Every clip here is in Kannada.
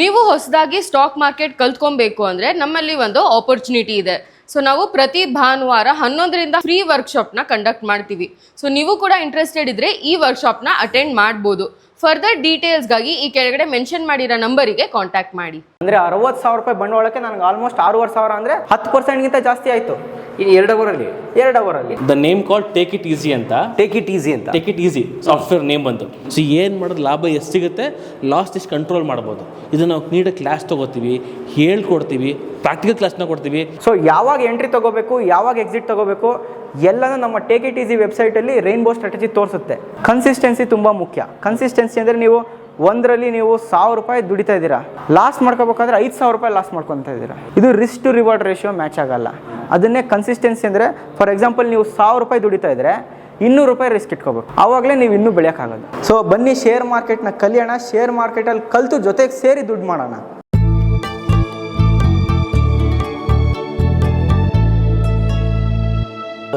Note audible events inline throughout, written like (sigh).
ನೀವು ಹೊಸದಾಗಿ ಸ್ಟಾಕ್ ಮಾರ್ಕೆಟ್ ಕಲ್ತ್ಕೊಬೇಕು ಅಂದ್ರೆ ನಮ್ಮಲ್ಲಿ ಒಂದು ಆಪರ್ಚುನಿಟಿ ಇದೆ. ಸೊ ನಾವು ಪ್ರತಿ ಭಾನುವಾರ ಹನ್ನೊಂದರಿಂದ ಫ್ರೀ ವರ್ಕ್ಶಾಪ್ನ ಕಂಡಕ್ಟ್ ಮಾಡ್ತೀವಿ. ಸೊ ನೀವು ಕೂಡ ಇಂಟ್ರೆಸ್ಟೆಡ್ ಇದ್ರೆ ಈ ವರ್ಕ್ಶಾಪ್ನ ಅಟೆಂಡ್ ಮಾಡ್ಬೋದು. ಫರ್ದರ್ ಡೀಟೇಲ್ಸ್ಗಾಗಿ ಈ ಕೆಳಗಡೆ ಮೆನ್ಷನ್ ಮಾಡಿರೋ ನಂಬರಿಗೆ ಕಾಂಟ್ಯಾಕ್ಟ್ ಮಾಡಿ. ಅಂದ್ರೆ ಅರವತ್ತು ಸಾವಿರ ರೂಪಾಯಿ ಬಂಡವಾಳಕ್ಕೆ ನನಗೆ ಆಲ್ಮೋಸ್ಟ್ ಆರೂವರೆ ಸಾವಿರ ಅಂದ್ರೆ ಹತ್ತು ಪರ್ಸೆಂಟ್ಗಿಂತ ಜಾಸ್ತಿ ಆಯ್ತು. ಇನ್ನು ಎರಡು ಅವರಲ್ಲಿ ಎರಡು ಅವರಲ್ಲಿ the name call take it easy ಅಂತ. ಟೇಕ್ ಇಟ್ ಈಸಿ ಅಂತ. Take it easy software name ಬಂತು. ಸೊ ಏನು ಮಾಡೋದು ಲಾಭ ಎಷ್ಟು ಸಿಗುತ್ತೆ? ಲಾಸ್ಟ್ ಎಷ್ಟು ಕಂಟ್ರೋಲ್ ಮಾಡ್ಬೋದು. ಇದನ್ನು ನಾವು ನೀಡೋ ಕ್ಲಾಸ್ ತಗೋತೀವಿ ಹೇಳ್ಕೊಡ್ತೀವಿ ಪ್ರಾಕ್ಟಿಕಲ್ ಕ್ಲಾಸ್ನ ಕೊಡ್ತೀವಿ. ಸೊ ಯಾವಾಗ ಎಂಟ್ರಿ ತಗೋಬೇಕು ಯಾವಾಗ ಎಕ್ಸಿಟ್ ತಗೋಬೇಕು ಎಲ್ಲನೂ ನಮ್ಮ ಟೇಕ್ ಇಟ್ ಈಸಿ ವೆಬ್ಸೈಟಲ್ಲಿ ರೈನ್ಬೋ ಸ್ಟ್ರಾಟಜಿ ತೋರಿಸುತ್ತೆ. ಕನ್ಸಿಸ್ಟೆನ್ಸಿ ತುಂಬ ಮುಖ್ಯ. ಕನ್ಸಿಸ್ಟೆನ್ಸಿ ಅಂದರೆ ನೀವು ಒಂದರಲ್ಲಿ ನೀವು ಸಾವಿರ ರೂಪಾಯಿ ದುಡಿತಾ ಇದ್ದೀರಾ. ಲಾಸ್ ಮಾಡ್ಕೋಬೇಕಾದ್ರೆ ಐದು ಸಾವಿರ ರೂಪಾಯಿ ಲಾಸ್ ಮಾಡ್ಕೊತಾ ಇದ್ದೀರಾ. ಇದು risk to reward ratio match ಆಗಲ್ಲ. ಅದನ್ನೇ ಕನ್ಸಿಸ್ಟೆನ್ಸಿ ಅಂದರೆ ಫಾರ್ ಎಕ್ಸಾಂಪಲ್ ನೀವು ಸಾವಿರ ರೂಪಾಯಿ ದುಡಿತಾ ಇದ್ದರೆ ಇನ್ನೂರು ರೂಪಾಯಿ ರಿಸ್ಕ್ ಇಟ್ಕೋಬೇಕು. ಆವಾಗಲೇ ನೀವು ಇನ್ನೂ ಬೆಳೆಯೋಕ್ಕಾಗೋದು ಸೊ ಬನ್ನಿ ಶೇರ್ ಮಾರ್ಕೆಟ್ನ ಕಲಿಯೋಣ. ಶೇರ್ ಮಾರ್ಕೆಟಲ್ಲಿ ಕಲಿತು ಜೊತೆಗೆ ಸೇರಿ ದುಡ್ಡು ಮಾಡೋಣ.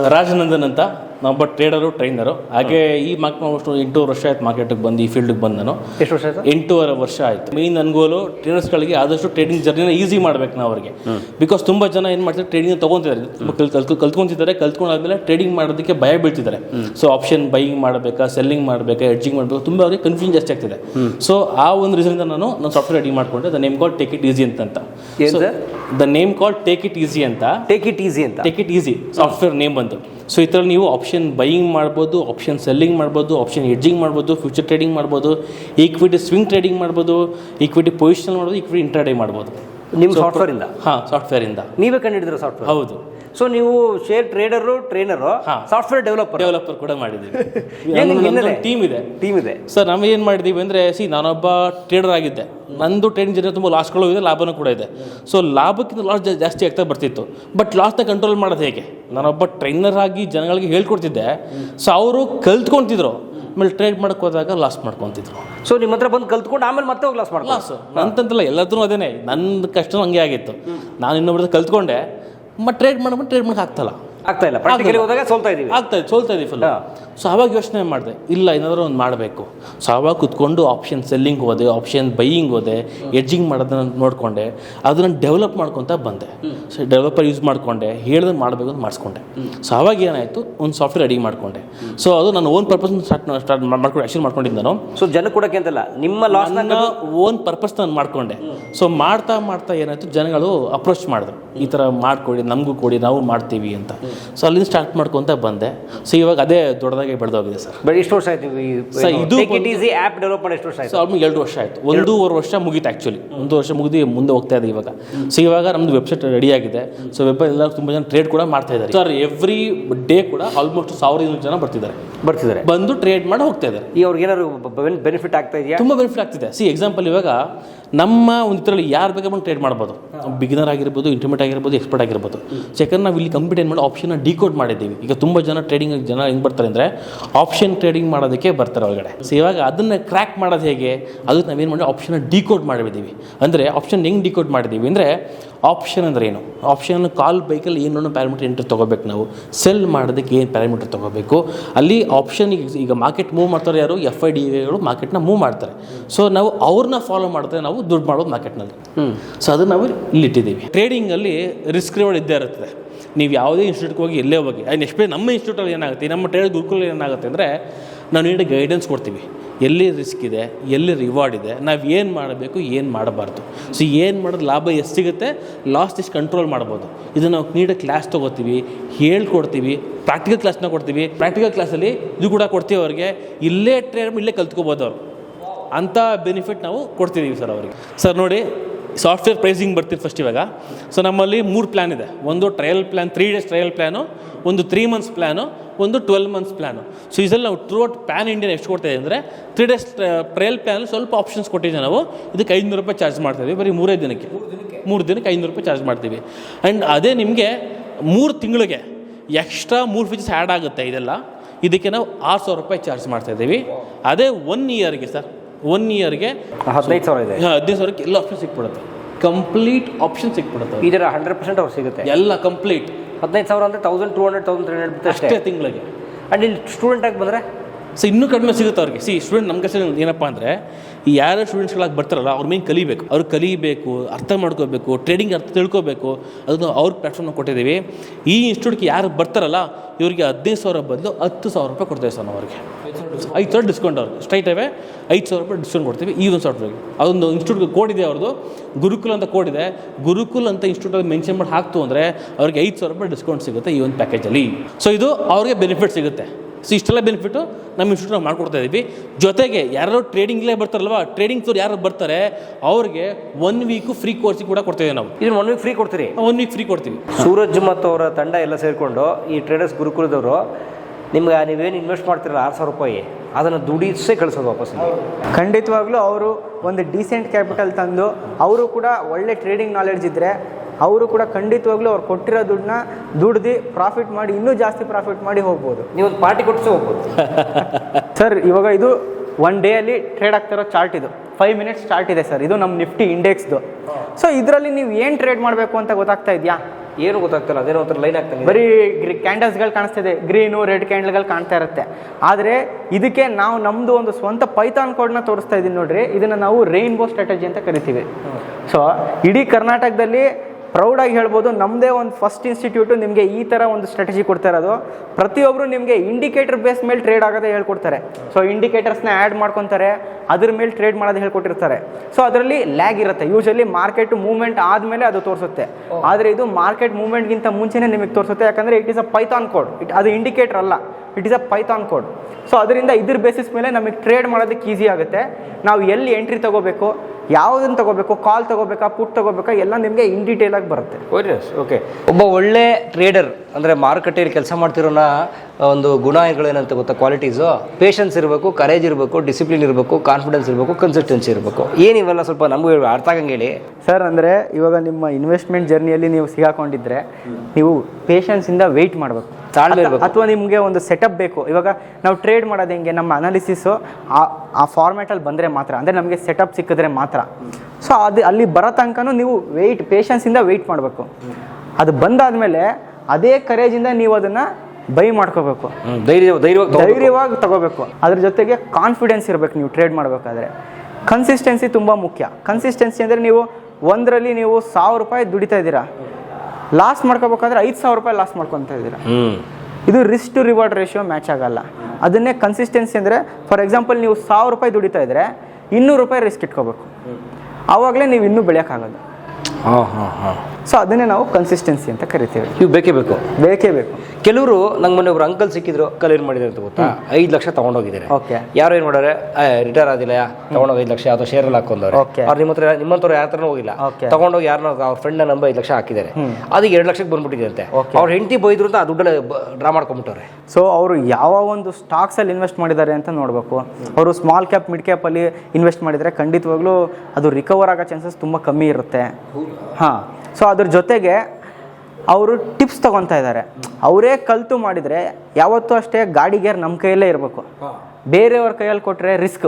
ರಾಜನಂದನ್ ಅಂತ ನಾವೊಬ್ಬ ಟ್ರೇಡರು ಟ್ರೈನರು ಹಾಗೆ ಈ ಮಾರ್ಕ್ ಅಷ್ಟು ಎಂಟೂವರೆ ವರ್ಷ ಆಯ್ತು ಮಾರ್ಕೆಟಿಗೆ ಬಂದು ಈ ಫೀಲ್ಡಿಗೆ ಬಂದು ನಾನು. ಎಷ್ಟು ವರ್ಷ ಆಯ್ತು? ಎಂಟೂವರೆ ವರ್ಷ ಆಯಿತು. ಮೇನ್ ಅನ್ಗೋಲು ಟ್ರೇಡರ್ಸ್ಗಳಿಗೆ ಆದಷ್ಟು ಟ್ರೇಡಿಂಗ್ ಜರ್ನಿನ ಈಸಿ ಮಾಡ್ಬೇಕು ನಾವು ಅವರಿಗೆ. ಬಿಕಾಸ್ ತುಂಬ ಜನ ಏನು ಮಾಡ್ತಾರೆ ಟ್ರೇಡಿಂಗ್ ತೊಗೊತಿದ್ದಾರೆ. ತುಂಬ ಕಲ್ ಕಲ್ತು ಕಲ್ತ್ಕೊಂತಿದ್ದಾರೆ ಕಲ್ತ್ಕೊಂಡಾದ್ಮೇಲೆ ಟ್ರೇಡಿಂಗ್ ಮಾಡೋದಕ್ಕೆ ಭಯ ಬೀಳ್ತಿದ್ದಾರೆ. ಸೊ ಆಪ್ಷನ್ ಬೈಯಿಂಗ್ ಮಾಡಬೇಕಾ ಸೆಲ್ಲಿಂಗ್ ಮಾಡಬೇಕಾ ಎಡ್ಜಿಂಗ್ ಮಾಡಬೇಕು ತುಂಬ ಅವ್ರಿಗೆ ಕನ್ಫ್ಯೂಷನ್ ಜಾಸ್ತಿ ಆಗ್ತಿದೆ. ಸೊ ಆ ಒಂದು ರೀಸನ್ನಿಂದ ನಾನು ನಾನು ಸಾಫ್ಟ್ವೇರ್ ರೆಡಿ ಮಾಡ್ಕೊಂಡೆ. The name call take it easy ಅಂತ ಅಂತ the name call take it easy ಅಂತ. ಟೇಕ್ ಇಟ್ ಈಸಿ ಅಂತ. Take it easy software name ಬಂತು. ಸೊ ಈ ಥರ ನೀವು ಆಪ್ಷನ್ ಬೈಯಿಂಗ್ ಮಾಡ್ಬೋದು ಆಪ್ಷನ್ ಸೆಲ್ಲಿಂಗ್ ಮಾಡ್ಬೋದು ಆಪ್ಷನ್ ಎಡ್ಜಿಂಗ್ ಮಾಡ್ಬೋದು ಫ್ಯೂಚರ್ ಟ್ರೇಡಿಂಗ್ ಮಾಡ್ಬೋದು ಈಕ್ವಿಟಿ ಸ್ವಿಂಗ್ ಟ್ರೇಡಿಂಗ್ ಮಾಡ್ಬೋದು ಈಕ್ವಿಟಿ ಪೊಸಿಷನ್ ಮಾಡ್ಬೋದು ಈಕ್ವಿಟಿ ಇಂಟ್ರಾಡೇ ಮಾಡ್ಬೋದು. ನಿಮ್ಮ ಸಾಫ್ಟ್ವೇರ್ ಇಂದ? ಹಾಂ ಸಾಫ್ಟ್ವೇರಿಂದ ನೀವೇ ಕಂಡಿಡಿದ್ರ ಸಾಫ್ಟ್ವೇರ್ ಹೌದು. ಸೊ ನೀವು share trader trainer. Software developer developer ಕೂಡ ಮಾಡಿದ್ದೀವಿ? (laughs) ಟೀಮ್ ಇದೆ. ಟೀಮ್ ಇದೆ. ಸರ್ ನಾವು ಏನು ಮಾಡಿದ್ದೀವಿ ಅಂದರೆ ಸಿ ನಾನೊಬ್ಬ ಟ್ರೇಡರ್ ಆಗಿದ್ದೆ. ನಂದು ಟ್ರೇಡ್ ಜನ ತುಂಬ ಲಾಸ್ಗಳು ಇದೆ ಲಾಭನೂ ಕೂಡ ಇದೆ. ಸೊ ಲಾಭಕ್ಕಿಂತ ಲಾಸ್ ಜಾಸ್ತಿ ಆಗ್ತಾ ಬರ್ತಿತ್ತು. ಬಟ್ ಲಾಸ್ನ ಕಂಟ್ರೋಲ್ ಮಾಡೋದು ಹೇಗೆ? ನಾನೊಬ್ಬ ಟ್ರೈನರ್ ಆಗಿ ಜನಗಳಿಗೆ ಹೇಳ್ಕೊಡ್ತಿದ್ದೆ. ಸೊ ಅವರು ಕಲ್ತ್ಕೊತಿದ್ರು. ಆಮೇಲೆ ಟ್ರೇಡ್ ಮಾಡಕ್ಕೆ ಹೋದಾಗ ಲಾಸ್ ಮಾಡ್ಕೊತಿದ್ರು. ಸೊ ನಿಮ್ಮ ಹತ್ರ ಬಂದು ಕಲ್ತ್ಕೊಂಡು ಆಮೇಲೆ ಮತ್ತೆ ಹೋಗಿ ಲಾಸ್ ಮಾಡ್ಕೊ ಲಾಸ್ ನಂತಂತಲ್ಲ ಎಲ್ಲದೂ ಅದೇನೆ. ನನ್ನ ಕಷ್ಟ ಹಂಗೆ ಆಗಿತ್ತು. ನಾನು ಇನ್ನೊಬ್ರದ್ದು ಕಲ್ತ್ಕೊಂಡೆ. ಮತ್ತು ಟ್ರೇಡ್ ಮಾಡ್ಬಿಟ್ಟು ಟ್ರೇಡ್ ಮಾಡಕ್ಕೆ ಆಗ್ತಲ್ಲ. ಆಗ್ತಾ ಇಲ್ಲ. ಪ್ರಾಕ್ಟಿಕಲಿ ಹೋದಾಗ ಸೋಲ್ತಾ ಇದೀವಿ. ಆಗ್ತಾ ಇದೆ ಸೋಲ್ತಾ ಇದೀವಿ ಫುಲ್. ಸೊ ಆವಾಗ ಯೋಚನೆ ಮಾಡಿದೆ ಇಲ್ಲ ಏನಾದರೂ ಒಂದು ಮಾಡಬೇಕು. ಸೊ ಆವಾಗ ಕುತ್ಕೊಂಡು ಆಪ್ಷನ್ ಸೆಲ್ಲಿಂಗ್ ಹೋದೆ ಆಪ್ಷನ್ ಬೈಯಿಂಗ್ ಹೋದೆ ಎಡ್ಜಿಂಗ್ ಮಾಡೋದನ್ನ ನೋಡಿಕೊಂಡೆ. ಅದನ್ನು ಡೆವಲಪ್ ಮಾಡ್ಕೊತ ಬಂದೆ. ಸೊ ಡೆವಲಪರ್ ಯೂಸ್ ಮಾಡಿಕೊಂಡೆ ಹೇಳ್ದಂಗೆ ಮಾಡಬೇಕು ಅಂತ ಮಾಡಿಸ್ಕೊಂಡೆ. ಸೊ ಆವಾಗ ಏನಾಯಿತು ಒಂದು ಸಾಫ್ಟ್ವೇರ್ ರೆಡಿ ಮಾಡಿಕೊಂಡೆ. ಸೊ ಅದು ನಾನು ಓನ್ ಪರ್ಪಸ್ ಸ್ಟಾರ್ಟ್ ಸ್ಟಾರ್ಟ್ ಮಾಡ್ಕೊಂಡು ಆ್ಯಕ್ಚುಲಿ ಮಾಡ್ಕೊಂಡಿದ್ದೆ ನಾನು. ಸೊ ಜನ ಕೊಡೋಕ್ಕೆ ಅಂತಲ್ಲ ನಿಮ್ಮ ಲಾಸ್ ನನ್ನ ಓನ್ ಪರ್ಪಸ್ ನಾನು ಮಾಡ್ಕೊಂಡೆ. ಸೊ ಮಾಡ್ತಾ ಮಾಡ್ತಾ ಏನಾಯಿತು ಜನಗಳು ಅಪ್ರೋಚ್ ಮಾಡಿದ್ರು. ಈ ಥರ ಮಾಡಿಕೊಡಿ ನಮಗೂ ಕೊಡಿ ನಾವು ಮಾಡ್ತೀವಿ ಅಂತ. ಸೊ ಅಲ್ಲಿಂದ ಸ್ಟಾರ್ಟ್ ಮಾಡ್ಕೊತ ಬಂದೆ. ಸೊ ಇವಾಗ ಅದೇ ದೊಡ್ಡದಾಗಿ ಬೆಳೆದೋಗಿದೆ ಸರ್. ಬಟ್ ಎಷ್ಟು ವರ್ಷ ಆಯ್ತು ಸರ್ ಇದು ಇಟ್ ಈಸಿ ಆಪ್ ಡೆವಲಪ್ ಮಾಡಿ ಎಷ್ಟು ವರ್ಷ ಸೊ ಆಯ್ತು ಆಲ್ಮೋಸ್ಟ್ ಎರಡು ವರ್ಷ ಆಯಿತು. ಒಂದೂವರೆ ವರ್ಷ ಮುಗೀತು ಆ್ಯಕ್ಚುಲಿ ಒಂದು ವರ್ಷ ಮುಗಿದು ಮುಂದೆ ಹೋಗ್ತಾ ಇದೆ ಇವಾಗ. ಸೊ ಇವಾಗ ನಮ್ಮದು ವೆಬ್ಸೈಟ್ ರೆಡಿ ಆಗಿದೆ. ಸೊ ವೆಬ್ ಎಲ್ಲ ತುಂಬ ಜನ ಟ್ರೇಡ್ ಕೂಡ ಮಾಡ್ತಾ ಇದ್ದಾರೆ. ಸರ್ ಎವ್ರಿ ಡೇ ಕೂಡ ಆಲ್ಮೋಸ್ಟ್ ಸಾವಿರ ಇನ್ನೂರು ಜನ ಬರ್ತಿದ್ದಾರೆ. ಬರ್ತಿದ್ದಾರೆ. ಬಂದು ಟ್ರೇಡ್ ಮಾಡಿ ಹೋಗ್ತಾ ಇದ್ದಾರೆ. ಈ ಅವ್ರಿಗೆ ಏನಾದ್ರು ಬೆನಿಫಿಟ್ ಆಗ್ತಾ ಇದೆಯಾ? ತುಂಬ ಬೆನಿಫಿಟ್ ಆಗ್ತಿದೆ. ಸಿ ಎಕ್ಸಾಂಪಲ್ ಇವಾಗ ನಮ್ಮ ಒಂದು ಇದರಲ್ಲಿ ಯಾರು ಬೇಕಾದ್ರೂ ಟ್ರೇಡ್ ಮಾಡ್ಬೋದು? ಬಿಗಿನರ್ ಆಗಿರ್ಬೋದು ಇಂಟರ್ಮೀಟ್ ಆಗಿರ್ಬೋದು ಎಕ್ಸ್ಪರ್ಟ್ ಆಗಿರ್ಬೋದು. ಸೆಕೆಂಡ್ ನಾವು ಇಲ್ಲಿ ಕಂಪ್ಯೂಟರ್ ಏನು ಮಾಡಿ ಆಪ್ಷನ್ನ ಡಿಕೋಡ್ ಮಾಡಿದ್ದೀವಿ. ಈಗ ತುಂಬ ಜನ ಟ್ರೇಡಿಂಗ್ ಜನ ಹೆಂಗೆ ಬರ್ತಾರೆ ಅಂದರೆ ಆಪ್ಷನ್ ಟ್ರೇಡಿಂಗ್ ಮಾಡೋದಕ್ಕೆ ಬರ್ತಾರೆ ಒಳಗಡೆ. ಸೊ ಇವಾಗ ಅದನ್ನು ಕ್ರ್ಯಾಕ್ ಮಾಡೋದು ಹೇಗೆ? ಅದಕ್ಕೆ ನಾವೇನು ಮಾಡಿ ಆಪ್ಷನ್ನ ಡಿಕೋಡ್ ಮಾಡಿದ್ದೀವಿ ಅಂದರೆ ಆಪ್ಷನ್ ಹೆಂಗೆ ಡಿಕೋಡ್ ಮಾಡಿದ್ದೀವಿ ಅಂದರೆ ಆಪ್ಷನ್ ಅಂದ್ರೆ ಏನು? ಆಪ್ಷನ್ ಕಾಲ್, ಬೈಕಲ್ಲಿ ಏನು ಪ್ಯಾರಾಮೀಟರ್ ಎಂಟ್ರಿ ತೊಗೋಬೇಕು ನಾವು. ಸೆಲ್ ಮಾಡೋದಕ್ಕೆ ಏನು ಪ್ಯಾರಾಮೀಟರ್ ತೊಗೋಬೇಕು? ಅಲ್ಲಿ ಆಪ್ಷನ್ ಈಗ ಮಾರ್ಕೆಟ್ ಮೂವ್ ಮಾಡ್ತಾರೆ ಯಾರು? ಎಫ್ ಐ ಡಿ ಎಗಳು ಮಾರ್ಕೆಟ್ನ ಮೂವ್ ಮಾಡ್ತಾರೆ. ಸೊ ನಾವು ಅವ್ರನ್ನ ಫಾಲೋ ಮಾಡ್ತಾರೆ, ನಾವು ದುಡ್ಡು ಮಾಡೋದು ಮಾರ್ಕೆಟ್ನಲ್ಲಿ. ಸೊ ಅದನ್ನು ನಾವು ಇಲ್ಲಿ ಇಟ್ಟಿದ್ದೀವಿ. ಟ್ರೇಡಿಂಗಲ್ಲಿ ರಿಸ್ಕ್ ರಿವಾರ್ಡ್ ಇದ್ದೇ ಇರುತ್ತದೆ. ನೀವು ಯಾವುದೇ ಇನ್ಸ್ಟಿಟ್ಯೂಟ್ಗೆ ಹೋಗಿ ಎಲ್ಲೇ ಹೋಗಿ ಆ್ಯಂಡ್ ಎಷ್ಟೇ ನಮ್ಮ ಇನ್ಸ್ಟಿಟ್ಯೂಟಲ್ಲಿ ಏನಾಗುತ್ತೆ ನಮ್ಮ ಟ್ರೇಡ್ ಗುರುಕುಲ್ ಏನಾಗುತ್ತೆ ಅಂದರೆ ನಾವು ನೀಡಿ ಗೈಡೆನ್ಸ್ ಕೊಡ್ತೀವಿ. ಎಲ್ಲಿ ರಿಸ್ಕ್ ಇದೆ ಎಲ್ಲಿ ರಿವಾರ್ಡ್ ಇದೆ ನಾವು ಏನು ಮಾಡಬೇಕು ಏನು ಮಾಡಬಾರ್ದು. ಸೊ ಏನು ಮಾಡೋದು ಲಾಭ ಎಷ್ಟು ಸಿಗುತ್ತೆ ಲಾಸ್ ಎಷ್ಟು ಕಂಟ್ರೋಲ್ ಮಾಡ್ಬೋದು. ಇದನ್ನು ನಾವು ನೀಡೋ ಕ್ಲಾಸ್ ತೊಗೋತೀವಿ ಹೇಳ್ಕೊಡ್ತೀವಿ ಪ್ರಾಕ್ಟಿಕಲ್ ಕ್ಲಾಸ್ನ ಕೊಡ್ತೀವಿ. ಪ್ರಾಕ್ಟಿಕಲ್ ಕ್ಲಾಸಲ್ಲಿ ಇದು ಕೂಡ ಕೊಡ್ತೀವಿ ಅವ್ರಿಗೆ. ಇಲ್ಲೇ ಟ್ರೇಡ್ ಇಲ್ಲೇ ಕಲ್ತ್ಕೋಬೋದು ಅವರು. ಅಂಥ ಬೆನಿಫಿಟ್ ನಾವು ಕೊಡ್ತಿದ್ದೀವಿ ಸರ್ ಅವರಿಗೆ. ಸರ್ ನೋಡಿ ಸಾಫ್ಟ್ವೇರ್ ಪ್ರೈಸಿಂಗ್ ಬರ್ತೀವಿ ಫಸ್ಟ್ ಇವಾಗ. ಸೊ ನಮ್ಮಲ್ಲಿ ಮೂರು ಪ್ಲ್ಯಾನ್ ಇದೆ. ಒಂದು trial plan three days trial plan ಒಂದು ತ್ರೀ ಮಂತ್ಸ್ ಪ್ಲ್ಯಾನು ಒಂದು ಟ್ವೆಲ್ ಮಂತ್ಸ್ ಪ್ಲ್ಯಾನು ಸೊ ಇದರಲ್ಲಿ ನಾವು ಥ್ರೂ ಔಟ್ ಪ್ಯಾನ್ ಇಂಡಿಯನ್ ಎಷ್ಟು ಕೊಡ್ತೀವಿ ಅಂದರೆ ತ್ರೀ ಡೇಸ್ ಟ್ರಯಲ್ ಪ್ಲ್ಯಾನ್ ಸ್ವಲ್ಪ ಆಪ್ಷನ್ಸ್ ಕೊಟ್ಟಿದ್ದೀವಿ ನಾವು. ಇದಕ್ಕೆ ಐದುನೂರು ರೂಪಾಯಿ ಚಾರ್ಜ್ ಮಾಡ್ತಾಯಿದ್ವಿ ಬರೀ ಮೂರೇ ದಿನಕ್ಕೆ. ಮೂರು ದಿನಕ್ಕೆ? ಐನೂರು ರೂಪಾಯಿ ಚಾರ್ಜ್ ಮಾಡ್ತೀವಿ. ಆ್ಯಂಡ್ ಅದೇ ನಿಮಗೆ ಮೂರು ತಿಂಗಳಿಗೆ ಎಕ್ಸ್ಟ್ರಾ ಮೂರು ಫೀಚರ್ಸ್ ಆ್ಯಡ್ ಆಗುತ್ತೆ ಇದೆಲ್ಲ. ಇದಕ್ಕೆ ನಾವು ಆರು ಸಾವಿರ ರೂಪಾಯಿ ಚಾರ್ಜ್ ಮಾಡ್ತಾ ಇದ್ದೀವಿ ಅದೇ ಒನ್ ಇಯರ್ಗೆ ಸರ್. ಒನ್ ಇಯರ್ಗೆ ಹದಿನೈದು ಸಾವಿರ ಇದೆ. ಹದಿನೈದು ಸಾವಿರಕ್ಕೆ ಎಲ್ಲ ಆಪ್ಷನ್ ಸಿಕ್ಬಿಡುತ್ತೆ. ಕಂಪ್ಲೀಟ್ ಆಪ್ಷನ್ ಸಿಕ್ಬಿಡುತ್ತೆ. ಇದರ ಹಂಡ್ರೆಡ್ ಪರ್ಸೆಂಟ್ ಅವ್ರು ಸಿಗುತ್ತೆ. ಎಲ್ಲ ಕಂಪ್ಲೀಟ್ ಹದಿನೈದು ಸಾವಿರ ಅಂದರೆ thousand two hundred thousand three hundred ಅಷ್ಟೇ. ಅಷ್ಟೇ ತಿಂಗಳಿಗೆ. ಆ್ಯಂಡ್ ಇಲ್ಲಿ ಸ್ಟೂಡೆಂಟ್ ಆಗಿ ಬಂದರೆ? ಸೊ ಇನ್ನೂ ಕಡಿಮೆ ಸಿಗುತ್ತೆ ಅವ್ರಿಗೆ. ಸಿ ಸ್ಟೂಡೆಂಟ್ ನಮ್ಮ ಕೆಲಸ ಏನಪ್ಪ ಅಂದರೆ ಈ ಯಾರು ಸ್ಟೂಡೆಂಟ್ಸ್ಗಳಾಗಿ ಬರ್ತಾರಲ್ಲ ಅವ್ರ ಮೇನ್ ಕಲಿಬೇಕು. ಅವ್ರು ಕಲಿಬೇಕು ಅರ್ಥ ಮಾಡ್ಕೋಬೇಕು ಟ್ರೇಡಿಂಗ್ ಅರ್ಥ ತಿಳ್ಕೋಬೇಕು ಅದನ್ನು ಅವ್ರ ಪ್ಲಾಟ್ಫಾರ್ಮ್ ಕೊಟ್ಟಿದ್ದೀವಿ. ಈ ಇನ್ಸ್ಟಿಟ್ಯೂಟ್ಗೆ ಯಾರು ಬರ್ತಾರಲ್ಲ ಇವರಿಗೆ ಹದಿನೈದು ಸಾವಿರ ಬದಲು ಹತ್ತು ಸಾವಿರ ರೂಪಾಯಿ ಕೊಡ್ತೇವೆ ಸರ್ ನಾವು ಅವ್ರಿಗೆ. ಐದು ಸಾವಿರ ಡಿಸ್ಕೌಂಟ್ ಅವ್ರಿಗೆ ಸ್ಟ್ರೈಟ್ ಅವೇ ಐದು ಸಾವಿರ ರೂಪಾಯಿ ಡಿಸ್ಕೌಂಟ್ ಕೊಡ್ತೀವಿ. ಈ ಒಂದು ಸಾಫ್ಟ್ವೇರ್ಗೆ ಅದೊಂದು ಇನ್ಸ್ಟಿಟ್ಯೂಟ್ ಕೋಡ್ ಇದೆ ಅವ್ರದ್ದು. ಗುರುಕುಲ್ ಅಂತ ಕೋಡ್ ಇದೆ. ಗುರುಕುಲ್ ಅಂತ ಇನ್ಸ್ಟಿಟ್ಯೂಟ್ ಮೆನ್ಷನ್ ಮಾಡಿ ಹಾಕ್ತು ಅಂದರೆ ಅವ್ರಿಗೆ ಐದು ಸಾವಿರ ರೂಪಾಯಿ ಡಿಸ್ಕೌಂಟ್ ಸಿಗುತ್ತೆ ಈ ಒಂದು ಪ್ಯಾಕೇಜಲ್ಲಿ ಸೊ ಇದು ಅವ್ರಿಗೆ ಬೆನಿಫಿಟ್ ಸಿಗುತ್ತೆ. ಸೊ ಇಷ್ಟೆಲ್ಲ ಬೆನಿಫಿಟ್ಟು ನಮ್ಮ ಇನ್ಸ್ಟಿಟ್ಯೂಟ್ ಮಾಡ್ಕೊಡ್ತಾ ಇದ್ದೀವಿ ಜೊತೆಗೆ ಯಾರು ಟ್ರೇಡಿಂಗ್ಲೇ ಬರ್ತಾರಲ್ವಾ? ಟ್ರೇಡಿಂಗ್ ಥ್ರೂ ಯಾರು ಬರ್ತಾರೆ ಅವ್ರಿಗೆ ಒನ್ ವೀಕು ಫ್ರೀ ಕೋರ್ಸಿಗೆ ಕೂಡ ಕೊಡ್ತೀವಿ ನಾವು. ಇದನ್ನ ಒನ್ ವೀಕ್ ಫ್ರೀ ಕೊಡ್ತೀರಿ? ಒನ್ ವೀಕ್ ಫ್ರೀ ಕೊಡ್ತೀವಿ. ಸೂರಜ್ ಮತ್ತು ಅವರ ತಂಡ ಎಲ್ಲ ಸೇರಿಕೊಂಡು ಈ ಟ್ರೇಡರ್ಸ್ ಗುರುಕುಲದವರು ನಿಮ್ಗೆ ನೀವೇನು ಇನ್ವೆಸ್ಟ್ ಮಾಡ್ತಿರಲ್ಲ ಆರು ಸಾವಿರ ರೂಪಾಯಿ ಅದನ್ನು ದುಡಿಸೇ ಕಳಿಸೋದು ವಾಪಸ್. ಖಂಡಿತವಾಗ್ಲೂ ಅವರು ಒಂದು ಡೀಸೆಂಟ್ ಕ್ಯಾಪಿಟಲ್ ತಂದು ಅವರು ಕೂಡ ಒಳ್ಳೆ ಟ್ರೇಡಿಂಗ್ ನಾಲೆಡ್ಜ್ ಇದ್ದರೆ ಅವರು ಕೂಡ ಖಂಡಿತವಾಗ್ಲೂ ಅವ್ರು ಕೊಟ್ಟಿರೋ ದುಡ್ಡನ್ನ ದುಡ್ದು ಪ್ರಾಫಿಟ್ ಮಾಡಿ ಇನ್ನೂ ಜಾಸ್ತಿ ಪ್ರಾಫಿಟ್ ಮಾಡಿ ಹೋಗ್ಬೋದು. ನೀವು ಪಾರ್ಟಿ ಕೊಟ್ಟು ಹೋಗ್ಬೋದು. (laughs) ಸರ್ ಇವಾಗ ಇದು ಒನ್ ಡೇ ಅಲ್ಲಿ ಟ್ರೇಡ್ ಆಗ್ತಿರೋ ಚಾರ್ಟ್ ಇದು. ಫೈವ್ ಮಿನಿಟ್ಸ್ ಚಾರ್ಟ್ ಇದೆ ಸರ್ ಇದು ನಮ್ಮ ನಿಫ್ಟಿ ಇಂಡೆಕ್ಸ್ದು ಸೊ ಇದರಲ್ಲಿ ನೀವು ಏನು ಟ್ರೇಡ್ ಮಾಡಬೇಕು ಅಂತ ಗೊತ್ತಾಗ್ತಾ ಇದೆಯಾ? ಏನು ಗೊತ್ತಾಗ್ತಿಲ್ಲ ಅದೇನೋ ಒಂಥರ ಲೈನ್ ಆಗ್ತಾನೆ ಬರೀ ಗ್ರಿ ಕ್ಯಾಂಡಲ್ಸ್ಗಳು ಕಾಣಿಸ್ತಿದೆ ಗ್ರೀನು ರೆಡ್ ಕ್ಯಾಂಡಲ್ಗಳು ಕಾಣ್ತಾ ಇರುತ್ತೆ. ಆದರೆ ಇದಕ್ಕೆ ನಾವು ನಮ್ಮದು ಒಂದು ಸ್ವಂತ ಪೈಥಾನ್ ಕೋಡ್ನ ತೋರಿಸ್ತಾ ಇದ್ದೀನಿ ನೋಡ್ರಿ ಇದನ್ನು ನಾವು ರೈನ್ಬೋ ಸ್ಟ್ರಾಟಜಿ ಅಂತ ಕರಿತೀವಿ. ಸೊ ಇಡೀ ಕರ್ನಾಟಕದಲ್ಲಿ ಪ್ರೌಡಾಗಿ ಹೇಳ್ಬೋದು ನಮ್ಮದೇ ಒಂದು ಫಸ್ಟ್ ಇನ್ಸ್ಟಿಟ್ಯೂಟು ನಿಮಗೆ ಈ ಥರ ಒಂದು ಸ್ಟ್ರಾಟಜಿ ಕೊಡ್ತಾ ಇರೋದು ಪ್ರತಿಯೊಬ್ಬರು ನಿಮಗೆ ಇಂಡಿಕೇಟರ್ ಬೇಸ್ ಮೇಲೆ ಟ್ರೇಡ್ ಆಗೋದೇ ಹೇಳ್ಕೊಡ್ತಾರೆ. ಸೊ ಇಂಡಿಕೇಟರ್ಸ್ನ ಆ್ಯಡ್ ಮಾಡ್ಕೊತಾರೆ ಅದ್ರ ಮೇಲೆ ಟ್ರೇಡ್ ಮಾಡೋದು ಹೇಳ್ಕೊಟ್ಟಿರ್ತಾರೆ. ಸೊ ಅದರಲ್ಲಿ ಲ್ಯಾಗ್ ಇರುತ್ತೆ. ಯೂಶಲಿ ಮಾರ್ಕೆಟ್ ಮೂವ್ಮೆಂಟ್ ಆದಮೇಲೆ ಅದು ತೋರಿಸುತ್ತೆ. ಆದರೆ ಇದು ಮಾರ್ಕೆಟ್ ಮೂವ್ಮೆಂಟ್ಗಿಂತ ಮುಂಚೆನೇ ನಿಮಗೆ ತೋರಿಸುತ್ತೆ. ಯಾಕಂದರೆ it is a Python code it ಅದು ಇಂಡಿಕೇಟರ್ ಅಲ್ಲ. It is a Python code so ಅದರಿಂದ ಇದ್ರ ಬೇಸಿಸ್ ಮೇಲೆ ನಮಗೆ ಟ್ರೇಡ್ ಮಾಡೋದಕ್ಕೆ ಈಸಿ ಆಗುತ್ತೆ. ನಾವು ಎಲ್ಲಿ ಎಂಟ್ರಿ ತಗೋಬೇಕು ಯಾವುದನ್ನು ತಗೋಬೇಕು ಕಾಲ್ ತಗೋಬೇಕಾ ಪುಟ್ ತಗೋಬೇಕಾ ಎಲ್ಲ ನಿಮಗೆ ಇನ್ ಡೀಟೇಲ್ ಆಗಿ ಬರುತ್ತೆ. ಓಕೆ ಒಬ್ಬ ಒಳ್ಳೆ ಟ್ರೇಡರ್ ಅಂದರೆ ಮಾರುಕಟ್ಟೆಯಲ್ಲಿ ಕೆಲಸ ಮಾಡ್ತಿರೋನ ಒಂದು ಗುಣಗಳೇನಂತ ಗೊತ್ತಾ ಕ್ವಾಲಿಟೀಸು ಪೇಷನ್ಸ್ ಇರಬೇಕು ಕರೇಜ್ ಇರಬೇಕು ಡಿಸಿಪ್ಲಿನ್ ಇರಬೇಕು ಕಾನ್ಫಿಡೆನ್ಸ್ ಇರಬೇಕು ಕನ್ಸಿಸ್ಟೆನ್ಸಿ ಇರಬೇಕು. ಏನಿವೆಲ್ಲ ಸ್ವಲ್ಪ ನಮಗೂ ಹೇಳಿ ಅರ್ಥ ಆಗಂಗೆ ಹೇಳಿ. ಸರ್ ಅಂದರೆ ಇವಾಗ ನಿಮ್ಮ ಇನ್ವೆಸ್ಟ್ಮೆಂಟ್ ಜರ್ನಿಯಲ್ಲಿ ನೀವು ಸಿಗಾಕೊಂಡಿದ್ರೆ ನೀವು ಪೇಷನ್ಸಿಂದ ವೆಯ್ಟ್ ಮಾಡಬೇಕು. ತಾಳ್ಮೆ. ಅಥವಾ ನಿಮಗೆ ಒಂದು ಸೆಟಪ್ ಬೇಕು. ಇವಾಗ ನಾವು ಟ್ರೇಡ್ ಮಾಡೋದು ಹೆಂಗೆ? ನಮ್ಮ ಅನಾಲಿಸಿಸು ಆ ಆ ಫಾರ್ಮ್ಯಾಟಲ್ಲಿ ಬಂದರೆ ಮಾತ್ರ. ಅಂದರೆ ನಮಗೆ ಸೆಟಪ್ ಸಿಕ್ಕಿದ್ರೆ ಮಾತ್ರ. ಸೊ ಅದು ಅಲ್ಲಿ ಬರೋ ತನಕನೂ ನೀವು ವೆಯ್ಟ್ ಪೇಷನ್ಸಿಂದ ವೆಯ್ಟ್ ಮಾಡಬೇಕು. ಅದು ಬಂದಾದಮೇಲೆ ಅದೇ ಕರೇಜಿಂದ ನೀವು ಅದನ್ನು ಬೈ ಮಾಡ್ಕೋಬೇಕು. ಧೈರ್ಯ. ಧೈರ್ಯವಾಗಿ ತಗೋಬೇಕು. ಅದ್ರ ಜೊತೆಗೆ ಕಾನ್ಫಿಡೆನ್ಸ್ ಇರಬೇಕು ನೀವು ಟ್ರೇಡ್ ಮಾಡಬೇಕಾದ್ರೆ. ಕನ್ಸಿಸ್ಟೆನ್ಸಿ ತುಂಬ ಮುಖ್ಯ. ಕನ್ಸಿಸ್ಟೆನ್ಸಿ ಅಂದರೆ ನೀವು ಒಂದರಲ್ಲಿ ನೀವು ಸಾವಿರ ರೂಪಾಯಿ ದುಡಿತಾ ಇದ್ದೀರಾ. ಲಾಸ್ ಮಾಡ್ಕೋಬೇಕಾದ್ರೆ ಐದು ಸಾವಿರ ರೂಪಾಯಿ ಲಾಸ್ ಮಾಡ್ಕೊತಾ ಇದ್ದೀರಾ. ಇದು risk to reward ratio match ಆಗಲ್ಲ. ಅದನ್ನೇ ಕನ್ಸಿಸ್ಟೆನ್ಸಿ ಅಂದರೆ ಫಾರ್ ಎಕ್ಸಾಂಪಲ್ ನೀವು ಸಾವಿರ ರೂಪಾಯಿ ದುಡಿತಾ ಇದ್ರೆ ಇನ್ನೂರು ರೂಪಾಯಿ ರಿಸ್ಕ್ ಇಟ್ಕೋಬೇಕು. ಆವಾಗಲೇ ನೀವು ಇನ್ನೂ ಬೆಳೆಯೋಕ್ಕಾಗೋದು ಹಾಂ ಹಾಂ ಹಾಂ. ಸೊ ಅದನ್ನೇ ನಾವು ಕನ್ಸಿಸ್ಟೆನ್ಸಿ ಅಂತ ಕರಿತೀವಿ. ಇವು ಬೇಕೇ ಬೇಕು. ಬೇಕೇ ಬೇಕು. ಕೆಲವರು ನಂಗೆ ಮೊನ್ನೆ ಒಬ್ರು ಅಂಕಲ್ ಸಿಕ್ಕಿದ್ರು ಅಂಕಲ್ ಏನು ಮಾಡಿದ್ದಾರೆ ಅಂತ ಗೊತ್ತಾ? ಐದು ಲಕ್ಷ ತಗೊಂಡೋಗಿದ್ದಾರೆ. ಓಕೆ ಯಾರು ಏನು ಮಾಡೋರೆ ರಿಟೈರ್ ಆಗಿಲ್ಲ ತಗೊಂಡೋಗಿ ಐದು ಲಕ್ಷ ಅಥವಾ ಶೇರಲ್ಲಿ ಹಾಕೊಂಡವ್ರೆ. ಓಕೆ ಅವ್ರು ನಿಮ್ಮ ಹತ್ರ ನಿಮ್ಮಂತವ್ರು ಯಾರ ಹತ್ರನೂ ಹೋಗಿಲ್ಲ. ಓಕೆ ತಗೊಂಡೋಗಿ ಯಾರನ್ನ ಅವ್ರ ಫ್ರೆಂಡ್ ನಂಬ ಐದು ಲಕ್ಷ ಹಾಕಿದ್ದಾರೆ. ಅದಕ್ಕೆ ಎರಡು ಲಕ್ಷಕ್ಕೆ ಬಂದ್ಬಿಟ್ಟಿದೆ ಅಂತೆ. ಅವ್ರ ಹೆಂಡತಿ ಬೈದ್ರು ಅಂತ ಆ ದುಡ್ಡಲ್ಲಿ ಡ್ರಾ ಮಾಡ್ಕೊಂಬಿಟ್ಟವ್ರೆ. ಸೊ ಅವರು ಯಾವ ಒಂದು ಸ್ಟಾಕ್ಸಲ್ಲಿ ಇನ್ವೆಸ್ಟ್ ಮಾಡಿದ್ದಾರೆ ಅಂತ ನೋಡಬೇಕು. ಅವರು ಸ್ಮಾಲ್ ಕ್ಯಾಪ್ ಮಿಡ್ ಕ್ಯಾಪಲ್ಲಿ ಇನ್ವೆಸ್ಟ್ ಮಾಡಿದರೆ ಖಂಡಿತವಾಗ್ಲೂ ಅದು ರಿಕವರ್ ಆಗೋ ಚಾನ್ಸಸ್ ತುಂಬ ಕಮ್ಮಿ ಇರುತ್ತೆ. ಹಾಂ. ಸೊ ಅದ್ರ ಜೊತೆಗೆ ಅವರು ಟಿಪ್ಸ್ ತಗೊತಾ ಇದ್ದಾರೆ ಅವರೇ ಕಲ್ತು ಮಾಡಿದರೆ ಯಾವತ್ತೂ ಅಷ್ಟೇ ಗಾಡಿ ಗೇರ್ ನಮ್ಮ ಕೈಯಲ್ಲೇ ಇರಬೇಕು. ಬೇರೆಯವ್ರ ಕೈಯಲ್ಲಿ ಕೊಟ್ಟರೆ ರಿಸ್ಕ್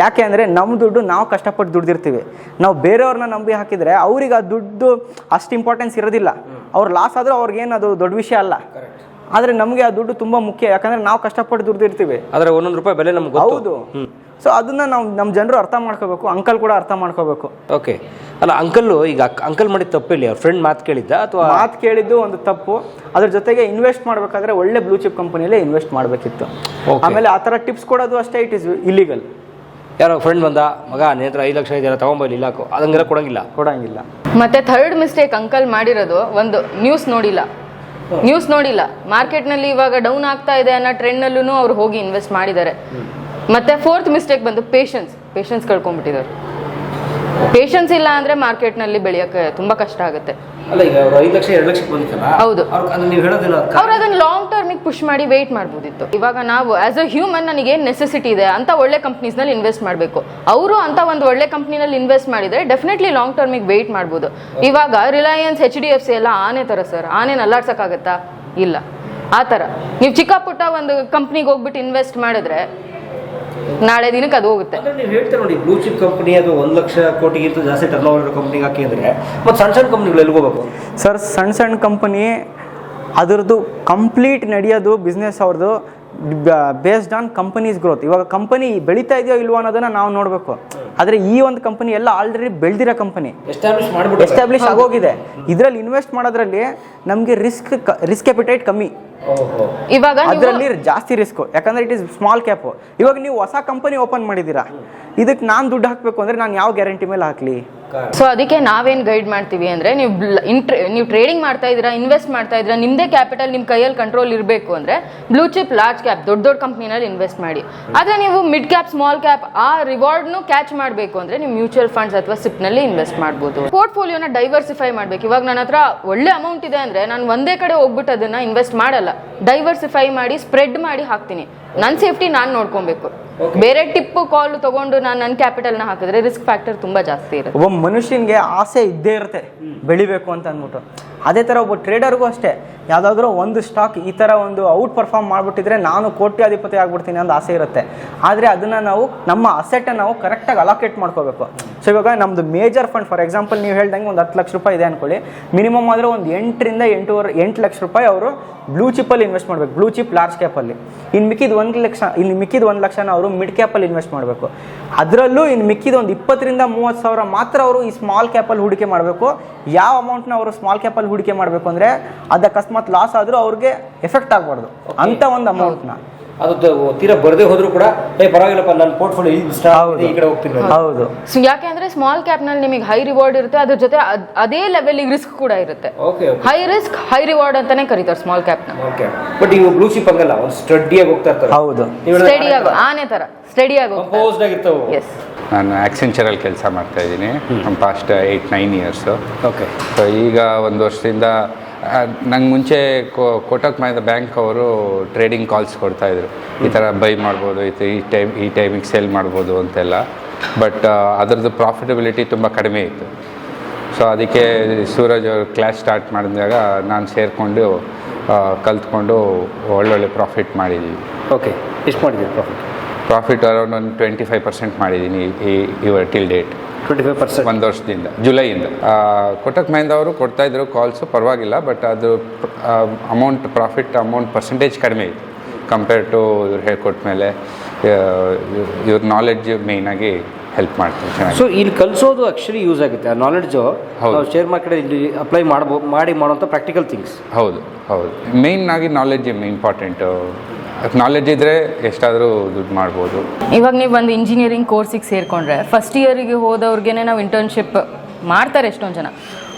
ಯಾಕೆ ಅಂದರೆ ನಮ್ಮ ದುಡ್ಡು ನಾವು ಕಷ್ಟಪಟ್ಟು ದುಡ್ದಿರ್ತೀವಿ. ನಾವು ಬೇರೆಯವ್ರನ್ನ ನಂಬಿ ಹಾಕಿದರೆ ಅವ್ರಿಗೆ ಆ ದುಡ್ಡು ಅಷ್ಟು ಇಂಪಾರ್ಟೆನ್ಸ್ ಇರೋದಿಲ್ಲ. ಅವ್ರು ಲಾಸ್ ಆದರೂ ಅವ್ರಿಗೇನು ಅದು ದೊಡ್ಡ ವಿಷಯ ಅಲ್ಲ. ಆದರೆ ನಮಗೆ ಆ ದುಡ್ಡು ತುಂಬ ಮುಖ್ಯ. ಯಾಕಂದ್ರೆ ನಾವು ಕಷ್ಟಪಟ್ಟು ದುಡ್ದಿರ್ತೀವಿ ಆದರೆ ಒಂದೊಂದು ರೂಪಾಯಿ ಬೆಲೆ ನಮ್ಗೆ ಗೊತ್ತು. ಹೌದು. ಸೊ ಅದನ್ನ ನಾವು ನಮ್ಮ ಜನರು ಅರ್ಥ ಮಾಡ್ಕೋಬೇಕು. ಅಂಕಲ್ ಕೂಡ ಅರ್ಥ ಮಾಡ್ಕೋಬೇಕು. ಓಕೆ ಅಲ್ಲ ಅಂಕಲ್ ಈಗ ಅಂಕಲ್ ಮಾಡಿದ ತಪ್ಪಿಲ್ಲ ಅವ್ರ ಫ್ರೆಂಡ್ ಮಾತು ಕೇಳಿದ್ದ ಅಥವಾ ಮಾತು ಕೇಳಿದ್ದು ಒಂದು ತಪ್ಪು. ಅದ್ರ ಜೊತೆಗೆ ಇನ್ವೆಸ್ಟ್ ಮಾಡಬೇಕಾದ್ರೆ ಒಳ್ಳೆ ಬ್ಲೂ ಚಿಪ್ ಕಂಪನಿಯಲ್ಲೇ ಇನ್ವೆಸ್ಟ್ ಮಾಡಬೇಕಿತ್ತು. ಆಮೇಲೆ ಆ ಥರ ಟಿಪ್ಸ್ ಕೊಡೋದು ಅಷ್ಟೇ ಇಟ್ ಇಸ್ ಇಲ್ಲಿಗಲ್ ಯಾರೋ ಫ್ರೆಂಡ್ ಬಂದ ಮಗ ನೇತ್ರ ಐದು ಲಕ್ಷ ಇದೆಯಲ್ಲ ತಗೊಂಬಲ್ಲಿ ಇಲ್ಲ ಅದಂಗೆಲ್ಲ ಕೊಡಂಗಿಲ್ಲ. ಕೊಡಂಗಿಲ್ಲ. ಮತ್ತೆ ಥರ್ಡ್ ಮಿಸ್ಟೇಕ್ ಅಂಕಲ್ ಮಾಡಿರೋದು ಒಂದು ನ್ಯೂಸ್ ನೋಡಿಲ್ಲ. ನ್ಯೂಸ್ ನೋಡಿಲ್ಲ. ಮಾರ್ಕೆಟ್ನಲ್ಲಿ ಇವಾಗ ಡೌನ್ ಆಗ್ತಾ ಇದೆ ಅನ್ನೋ ಟ್ರೆಂಡ್ನಲ್ಲೂ ಅವ್ರು ಹೋಗಿ ಇನ್ವೆಸ್ಟ್ ಮಾಡಿದ್ದಾರೆ. ಮತ್ತೆ ಫೋರ್ತ್ ಮಿಸ್ಟೇಕ್ ಬಂದು ಪೇಷನ್ಸ್ ಪೇಷನ್ಸ್ ಕಳ್ಕೊಂಡ್ಬಿಟ್ಟಿದ್ದಾರೆ. ಪೇಷನ್ಸ್ ಇಲ್ಲ ಅಂದ್ರೆ ಮಾರ್ಕೆಟ್ನಲ್ಲಿ ಬೆಳೆಯಕ್ಕೆ ತುಂಬಾ ಕಷ್ಟ ಆಗುತ್ತೆ. ಅಲ್ಲ ಈಗ ಅವ್ರು ಐದು ಲಕ್ಷ ಎರಡು ಲಕ್ಷಕ್ಕೆ ಬಂದಿತ್ತಲ್ಲ? ಹೌದು. ನೀವು ಹೇಳೋದಿಲ್ಲ ಅವ್ರು ಅದನ್ನ ಲಾಂಗ್ ಟರ್ಮಿಗೆ ಪುಷ್ ಮಾಡಿ ವೆಯ್ಟ್ ಮಾಡ್ಬೋದಿತ್ತು. ಇವಾಗ ನಾವು ಆಸ್ ಅ ಹ್ಯೂಮನ್ ನನಗೆ ಏನು ನೆಸೆಸಿಟಿ ಇದೆ ಅಂತ ಒಳ್ಳೆ ಕಂಪ್ನೀಸ್ನಲ್ಲಿ ಇನ್ವೆಸ್ಟ್ ಮಾಡಬೇಕು. ಅವರು ಅಂತ ಒಂದು ಒಳ್ಳೆ ಕಂಪ್ನಿನಲ್ಲಿ ಇನ್ವೆಸ್ಟ್ ಮಾಡಿದರೆ ಡೆಫಿನೆಟ್ಲಿ ಲಾಂಗ್ ಟರ್ಮಿಗೆ ವೇಟ್ ಮಾಡ್ಬೋದು. ಇವಾಗ Reliance H D F C ಎಲ್ಲ ಆನೆ ಥರ ಸರ್ ಆನೆನ ಅಲ್ಲಾಡ್ಸೋಕ್ಕಾಗತ್ತಾ ಇಲ್ಲ. ಆ ಥರ ನೀವು ಚಿಕ್ಕ ಪುಟ್ಟ ಒಂದು ಕಂಪ್ನಿಗೆ ಹೋಗ್ಬಿಟ್ಟು ಇನ್ವೆಸ್ಟ್ ಮಾಡಿದ್ರೆ ನಾಳೆ ದಿನಕ್ಕೆ ಅದು ಹೋಗುತ್ತೆ. ಅಂದ್ರೆ ನೀವು ಹೇಳ್ತೀರ ನೋಡಿ ಬ್ಲೂ ಚಿಪ್ ಕಂಪನಿ ಅದು ಒಂದು ಲಕ್ಷ ಕೋಟಿಗಿಂತ ಜಾಸ್ತಿ ಟರ್ನ್ ಓವರ್ ಕಂಪ್ನಿಗೆ ಹಾಕಿ ಅಂದ್ರೆ ಮತ್ತೆ ಸಣ್ಣ ಸಣ್ಣ ಕಂಪ್ನಿಗಳು ಎಲ್ಲಿಗೆ ಹೋಗ್ಬೇಕು? ಸರ್ ಸಣ್ಣ ಸಣ್ಣ ಕಂಪನಿ ಅದರದ್ದು ಕಂಪ್ಲೀಟ್ ನಡೆಯೋದು ಬಿಸ್ನೆಸ್ ಅವ್ರದ್ದು ಬೇಸ್ಡ್ ಆನ್ ಕಂಪನೀಸ್ ಗ್ರೋತ್ ಇವಾಗ ಕಂಪನಿ ಬೆಳೀತಾ ಇದೆಯೋ ಇಲ್ವೋ ಅನ್ನೋದನ್ನ ನಾವು ನೋಡಬೇಕು. ಆದರೆ ಈ ಒಂದು ಕಂಪನಿ ಎಲ್ಲ ಆಲ್ರೆಡಿ ಬೆಳೆದಿರೋ ಕಂಪನಿ ಎಸ್ಟಾಬ್ಲಿಷ್ ಮಾಡಿಬಿಟ್ಟು ಎಸ್ಟಾಬ್ಲಿಷ್ ಆಗೋಗಿದೆ. ಇದರಲ್ಲಿ ಇನ್ವೆಸ್ಟ್ ಮಾಡೋದ್ರಲ್ಲಿ ನಮಗೆ ರಿಸ್ಕ್ ರಿಸ್ಕ್ ಎಪಿಟೈಟ್ ಕಮ್ಮಿ. ಇವಾಗ ಅದರಲ್ಲಿ ಜಾಸ್ತಿ ರಿಸ್ಕ್ ಯಾಕಂದ್ರೆ ಇಟ್ ಇಸ್ ಸ್ಮಾಲ್ ಕ್ಯಾಪ್ ಇವಾಗ ನೀವು ಹೊಸ ಕಂಪನಿ ಓಪನ್ ಮಾಡಿದೀರಾ ಇದಕ್ಕೆ ನಾನು ದುಡ್ಡು ಹಾಕಬೇಕು ಅಂದ್ರೆ ನಾನು ಯಾವ ಗ್ಯಾರಂಟಿ ಮೇಲೆ ಹಾಕ್ಲಿ? ಸೊ ಅದಕ್ಕೆ ನಾವೇನ್ ಗೈಡ್ ಮಾಡ್ತೀವಿ ಅಂದ್ರೆ ನೀವು ಇಂಟ್ರೆ ನೀವು ಟ್ರೇಡಿಂಗ್ ಮಾಡ್ತಾ ಇದ್ದೀರಾ ಇನ್ವೆಸ್ಟ್ ಮಾಡ್ತಾ ಇದ್ದೀರಾ ನಿಮ್ಮದೇ ಕ್ಯಾಪಿಟಲ್ ನಿಮ್ಮ ಕೈಯಲ್ಲಿ ಕಂಟ್ರೋಲ್ ಇರಬೇಕು ಅಂದ್ರೆ ಬ್ಲೂ ಚಿಪ್ ಲಾರ್ಜ್ ಕ್ಯಾಪ್ ದೊಡ್ಡ ದೊಡ್ಡ ಕಂಪ್ನಿನಲ್ಲಿ ಇನ್ವೆಸ್ಟ್ ಮಾಡಿ. ಆದರೆ ನೀವು ಮಿಡ್ ಕ್ಯಾಪ್ ಸ್ಮಾಲ್ ಕ್ಯಾಪ್ ಆ ರಿವಾರ್ಡ್ನು ಕ್ಯಾಚ್ ಮಾಡಬೇಕು ಅಂದ್ರೆ ನೀವು ಮ್ಯೂಚುವಲ್ ಫಂಡ್ಸ್ ಅಥವಾ ಸಿಪ್ನಲ್ಲಿ ಇನ್ವೆಸ್ಟ್ ಮಾಡ್ಬೋದು. ಪೋರ್ಟ್ಫೋಲಿಯೋನ ಡೈವರ್ಸಿಫೈ ಮಾಡಬೇಕು. ಇವಾಗ ನನ್ನ ಹತ್ರ ಒಳ್ಳೆ ಅಮೌಂಟ್ ಇದೆ ಅಂದ್ರೆ ನಾನು ಒಂದೇ ಕಡೆ ಹೋಗ್ಬಿಟ್ಟು ಅದನ್ನ ಇನ್ವೆಸ್ಟ್ ಮಾಡಲ್ಲ. ಡೈವರ್ಸಿಫೈ ಮಾಡಿ ಸ್ಪ್ರೆಡ್ ಮಾಡಿ ಹಾಕ್ತೀನಿ. ನನ್ನ ಸೇಫ್ಟಿ ನಾನು ನೋಡ್ಕೊಬೇಕು. ಬೇರೆ ಟಿಪ್ಪು ಕಾಲ್ ತಗೊಂಡು ನಾನು ನನ್ನ ಕ್ಯಾಪಿಟಲ್ನ ಹಾಕಿದ್ರೆ ರಿಸ್ಕ್ ಫ್ಯಾಕ್ಟರ್ ತುಂಬಾ ಜಾಸ್ತಿ ಇರುತ್ತೆ. ಒಬ್ಬ ಮನುಷ್ಯನಿಗೆ ಆಸೆ ಇದ್ದೇ ಇರುತ್ತೆ. ಬೆಳಿಬೇಕು ಅಂತ ಅಂದ್ಬಿಟ್ಟು. ಅದೇ ಥರ ಒಬ್ಬ ಟ್ರೇಡರ್ಗೂ ಅಷ್ಟೇ. ಯಾವುದಾದ್ರೂ ಒಂದು ಸ್ಟಾಕ್ ಈ ಥರ ಒಂದು ಔಟ್ ಪರ್ಫಾರ್ಮ್ ಮಾಡಿಬಿಟ್ಟಿದ್ರೆ ನಾನು ಕೋಟ್ಯಾಧಿಪತಿ ಆಗ್ಬಿಡ್ತೀನಿ ಅಂತ ಆಸೆ ಇರುತ್ತೆ. ಆದರೆ ಅದನ್ನು ನಾವು, ನಮ್ಮ ಅಸೆಟನ್ನು ನಾವು ಕರೆಕ್ಟಾಗಿ ಅಲೋಕೇಟ್ ಮಾಡ್ಕೋಬೇಕು. ಸೊ ಇವಾಗ ನಮ್ಮದು ಮೇಜರ್ ಫಂಡ್ ಫಾರ್ ಎಕ್ಸಾಂಪಲ್ ನೀವು ಹೇಳ್ದಂಗೆ ಒಂದು ಹತ್ತು ಲಕ್ಷ ರೂಪಾಯಿ ಇದೆ ಅನ್ಕೊಳ್ಳಿ. ಮಿನಿಮಮ್ ಆದರೆ ಒಂದು ಎಂಟರಿಂದ ಎಂಟೂವರೆ, ಎಂಟು ಲಕ್ಷ ರೂಪಾಯಿ ಅವರು ಬ್ಲೂ ಚಿಪ್ಪಲ್ಲಿ ಇನ್ವೆಸ್ಟ್ ಮಾಡಬೇಕು. ಬ್ಲೂ ಚಿಪ್ ಲಾರ್ಜ್ ಕ್ಯಾಪಲ್ಲಿ ಇನ್ನು ಮಿಕ್ಕಿದ ಒಂದು ಲಕ್ಷ ಇಲ್ಲಿ ಮಿಕ್ಕಿದ ಒಂದು ಲಕ್ಷನ ಅವರು ಮಿಡ್ ಕ್ಯಾಪಲ್ಲಿ ಇನ್ವೆಸ್ಟ್ ಮಾಡಬೇಕು. ಅದರಲ್ಲೂ ಇನ್ನು ಮಿಕ್ಕಿದ ಒಂದು ಇಪ್ಪತ್ತರಿಂದ ಮೂವತ್ತು ಸಾವಿರ ಮಾತ್ರ ಅವರು ಈ ಸ್ಮಾಲ್ ಕ್ಯಾಪಲ್ಲಿ ಹೂಡಿಕೆ ಮಾಡಬೇಕು. ಯಾವ ಅಮೌಂಟ್ನ ಅವರು ಸ್ಮಾಲ್ ಕ್ಯಾಪಲ್ಲಿ ಹೂಡಿಕೆ ಮಾಡಬೇಕು ಅಂದರೆ ಅದು ಅಕಸ್ಮಾತ್ ಲಾಸ್ ಆದರೂ ಅವ್ರಿಗೆ ಎಫೆಕ್ಟ್ ಆಗಬಾರ್ದು. ಅಂತ ಒಂದು ಅಮೌಂಟ್ನ ಅದು ತೀರಾ ಬರದೇ ಹೋದ್ರು ಕೂಡ ಏ ಪರವಾಗಿಲ್ಲಪ್ಪ ನನ್ನ ಪೋರ್ಟ್ಫೋಲಿಯೋ ಈ ಕಡೆ ಹೋಗ್ತೀನಿ ಹೌದು. ಸೊ ಯಾಕೆ ಅಂದ್ರೆ ಸ್ಮಾಲ್ ಕ್ಯಾಪ್ನಲ್ಲಿ ನಿಮಗೆ ಹೈ ರಿವಾರ್ಡ್ ಇರುತ್ತೆ ಅದ್ರ ಜೊತೆ ಅದ್- ಅದೇ ಲೆವೆಲ್ ರಿಸ್ಕ್ ಕೂಡ ಇರುತ್ತೆ. Okay high risk high reward ಅಂತಾನೆ ಕರೀತಾರೆ ಸ್ಮಾಲ್ ಕ್ಯಾಪ್ನ. ಓಕೆ ಬಟ್ ಇವು ಬ್ಲೂ ಶಿಪ್ ಹಂಗಲ್ಲ ಒಂದು ಸ್ಟಡಿಯಾಗಿ ಹೋಗ್ತಾ ಇರ್ತಾರೆ. ಹೌದು. ಸ್ಟಡಿ ಆಗೋ ಆನೆ ತರ ಸ್ಟಡಿ ಆಗೋ ಕಂಪೋಸ್ಡ್ ಆಗಿರ್ತಾವೆ? ಎಸ್ ನಾನು ಆಕ್ಸೆಂಚರಲ್ಲಿ ಕೆಲಸ ಮಾಡ್ತಾ ಇದ್ದೀನಿ. Past eight nine years okay so ಈಗ ಒಂದು ವರ್ಷದಿಂದ ನಂಗೆ ಮುಂಚೆ ಕೋ- ಕೋಟಕ್ ಮಾಡಿದ ಬ್ಯಾಂಕ್ ಅವರು ಟ್ರೇಡಿಂಗ್ ಕಾಲ್ಸ್ ಕೊಡ್ತಾಯಿದ್ರು ಈ ಥರ ಬೈ ಮಾಡ್ಬೋದು ಈ ಟೈಮ್ ಈ ಟೈಮಿಗೆ ಸೇಲ್ ಮಾಡ್ಬೋದು ಅಂತೆಲ್ಲ. ಬಟ್ ಅದರದ್ದು ಪ್ರಾಫಿಟಬಿಲಿಟಿ ತುಂಬ ಕಡಿಮೆ ಇತ್ತು. ಸೊ ಅದಕ್ಕೆ ಸೂರಜ್ ಅವರು ಕ್ಲಾಸ್ ಸ್ಟಾರ್ಟ್ ಮಾಡಿದಾಗ ನಾನು ಸೇರಿಕೊಂಡು ಕಲ್ತ್ಕೊಂಡು ಒಳ್ಳೊಳ್ಳೆ ಪ್ರಾಫಿಟ್ ಮಾಡಿದ್ದೀವಿ ಓಕೆ ಇಷ್ಟು ಮಾಡಿದ್ದೀವಿ ಪ್ರಾಫಿಟ್ ಪ್ರಾಫಿಟ್ ಅರೌಂಡ್ ಒಂದು ಟ್ವೆಂಟಿ ಫೈವ್ ಪರ್ಸೆಂಟ್ ಮಾಡಿದ್ದೀನಿ ಈ ಇವ till date twenty five percent ಒಂದು ವರ್ಷದಿಂದ ಜುಲೈಯಿಂದ. ಕೊಟಕ್ ಮಹಿಂದ ಅವರು ಕೊಡ್ತಾ ಇದ್ರು ಕಾಲ್ಸು ಪರವಾಗಿಲ್ಲ ಬಟ್ ಅದು ಅಮೌಂಟ್ ಪ್ರಾಫಿಟ್ ಅಮೌಂಟ್ ಪರ್ಸೆಂಟೇಜ್ ಕಡಿಮೆ ಇತ್ತು. ಕಂಪೇರ್ ಟು ಇವ್ರು ಹೇಳ್ಕೊಟ್ಟ ಮೇಲೆ ಇವ್ರ ನಾಲೆಡ್ಜ್ ಮೇಯ್ನಾಗಿ ಹೆಲ್ಪ್ ಮಾಡ್ತೀನಿ ಸೊ ಇಲ್ಲಿ ಕಲಿಸೋದು ಆ್ಯಕ್ಚುಲಿ ಯೂಸ್ ಆಗುತ್ತೆ. ಆ ನಾಲೆಡ್ಜು ಹೌದು. ಶೇರ್ ಮಾರ್ಕೆಟ್ ಇಲ್ಲಿ ಅಪ್ಲೈ ಮಾಡ್ಬೋ ಮಾಡಿ ಮಾಡುವಂಥ ಪ್ರಾಕ್ಟಿಕಲ್ ಥಿಂಗ್ಸ್ ಹೌದು ಹೌದು. ಮೇಯ್ನ್ ಆಗಿ ನಾಲೆಡ್ಜ್ ಇಂಪಾರ್ಟೆಂಟು ನಾಲೆಡ್ಜ್ ಇದ್ರೆ ಎಷ್ಟಾದರೂ ದುಡ್ಡು ಮಾಡ್ಬೋದು. ಇವಾಗ ನೀವು ಒಂದು ಇಂಜಿನಿಯರಿಂಗ್ ಕೋರ್ಸಿಗೆ ಸೇರ್ಕೊಂಡ್ರೆ ಫಸ್ಟ್ ಇಯರಿಗೆ ಹೋದವ್ರಿಗೇನೆ ನಾವು ಇಂಟರ್ನ್ಶಿಪ್ ಮಾಡ್ತಾರೆ ಎಷ್ಟೊಂದು ಜನ.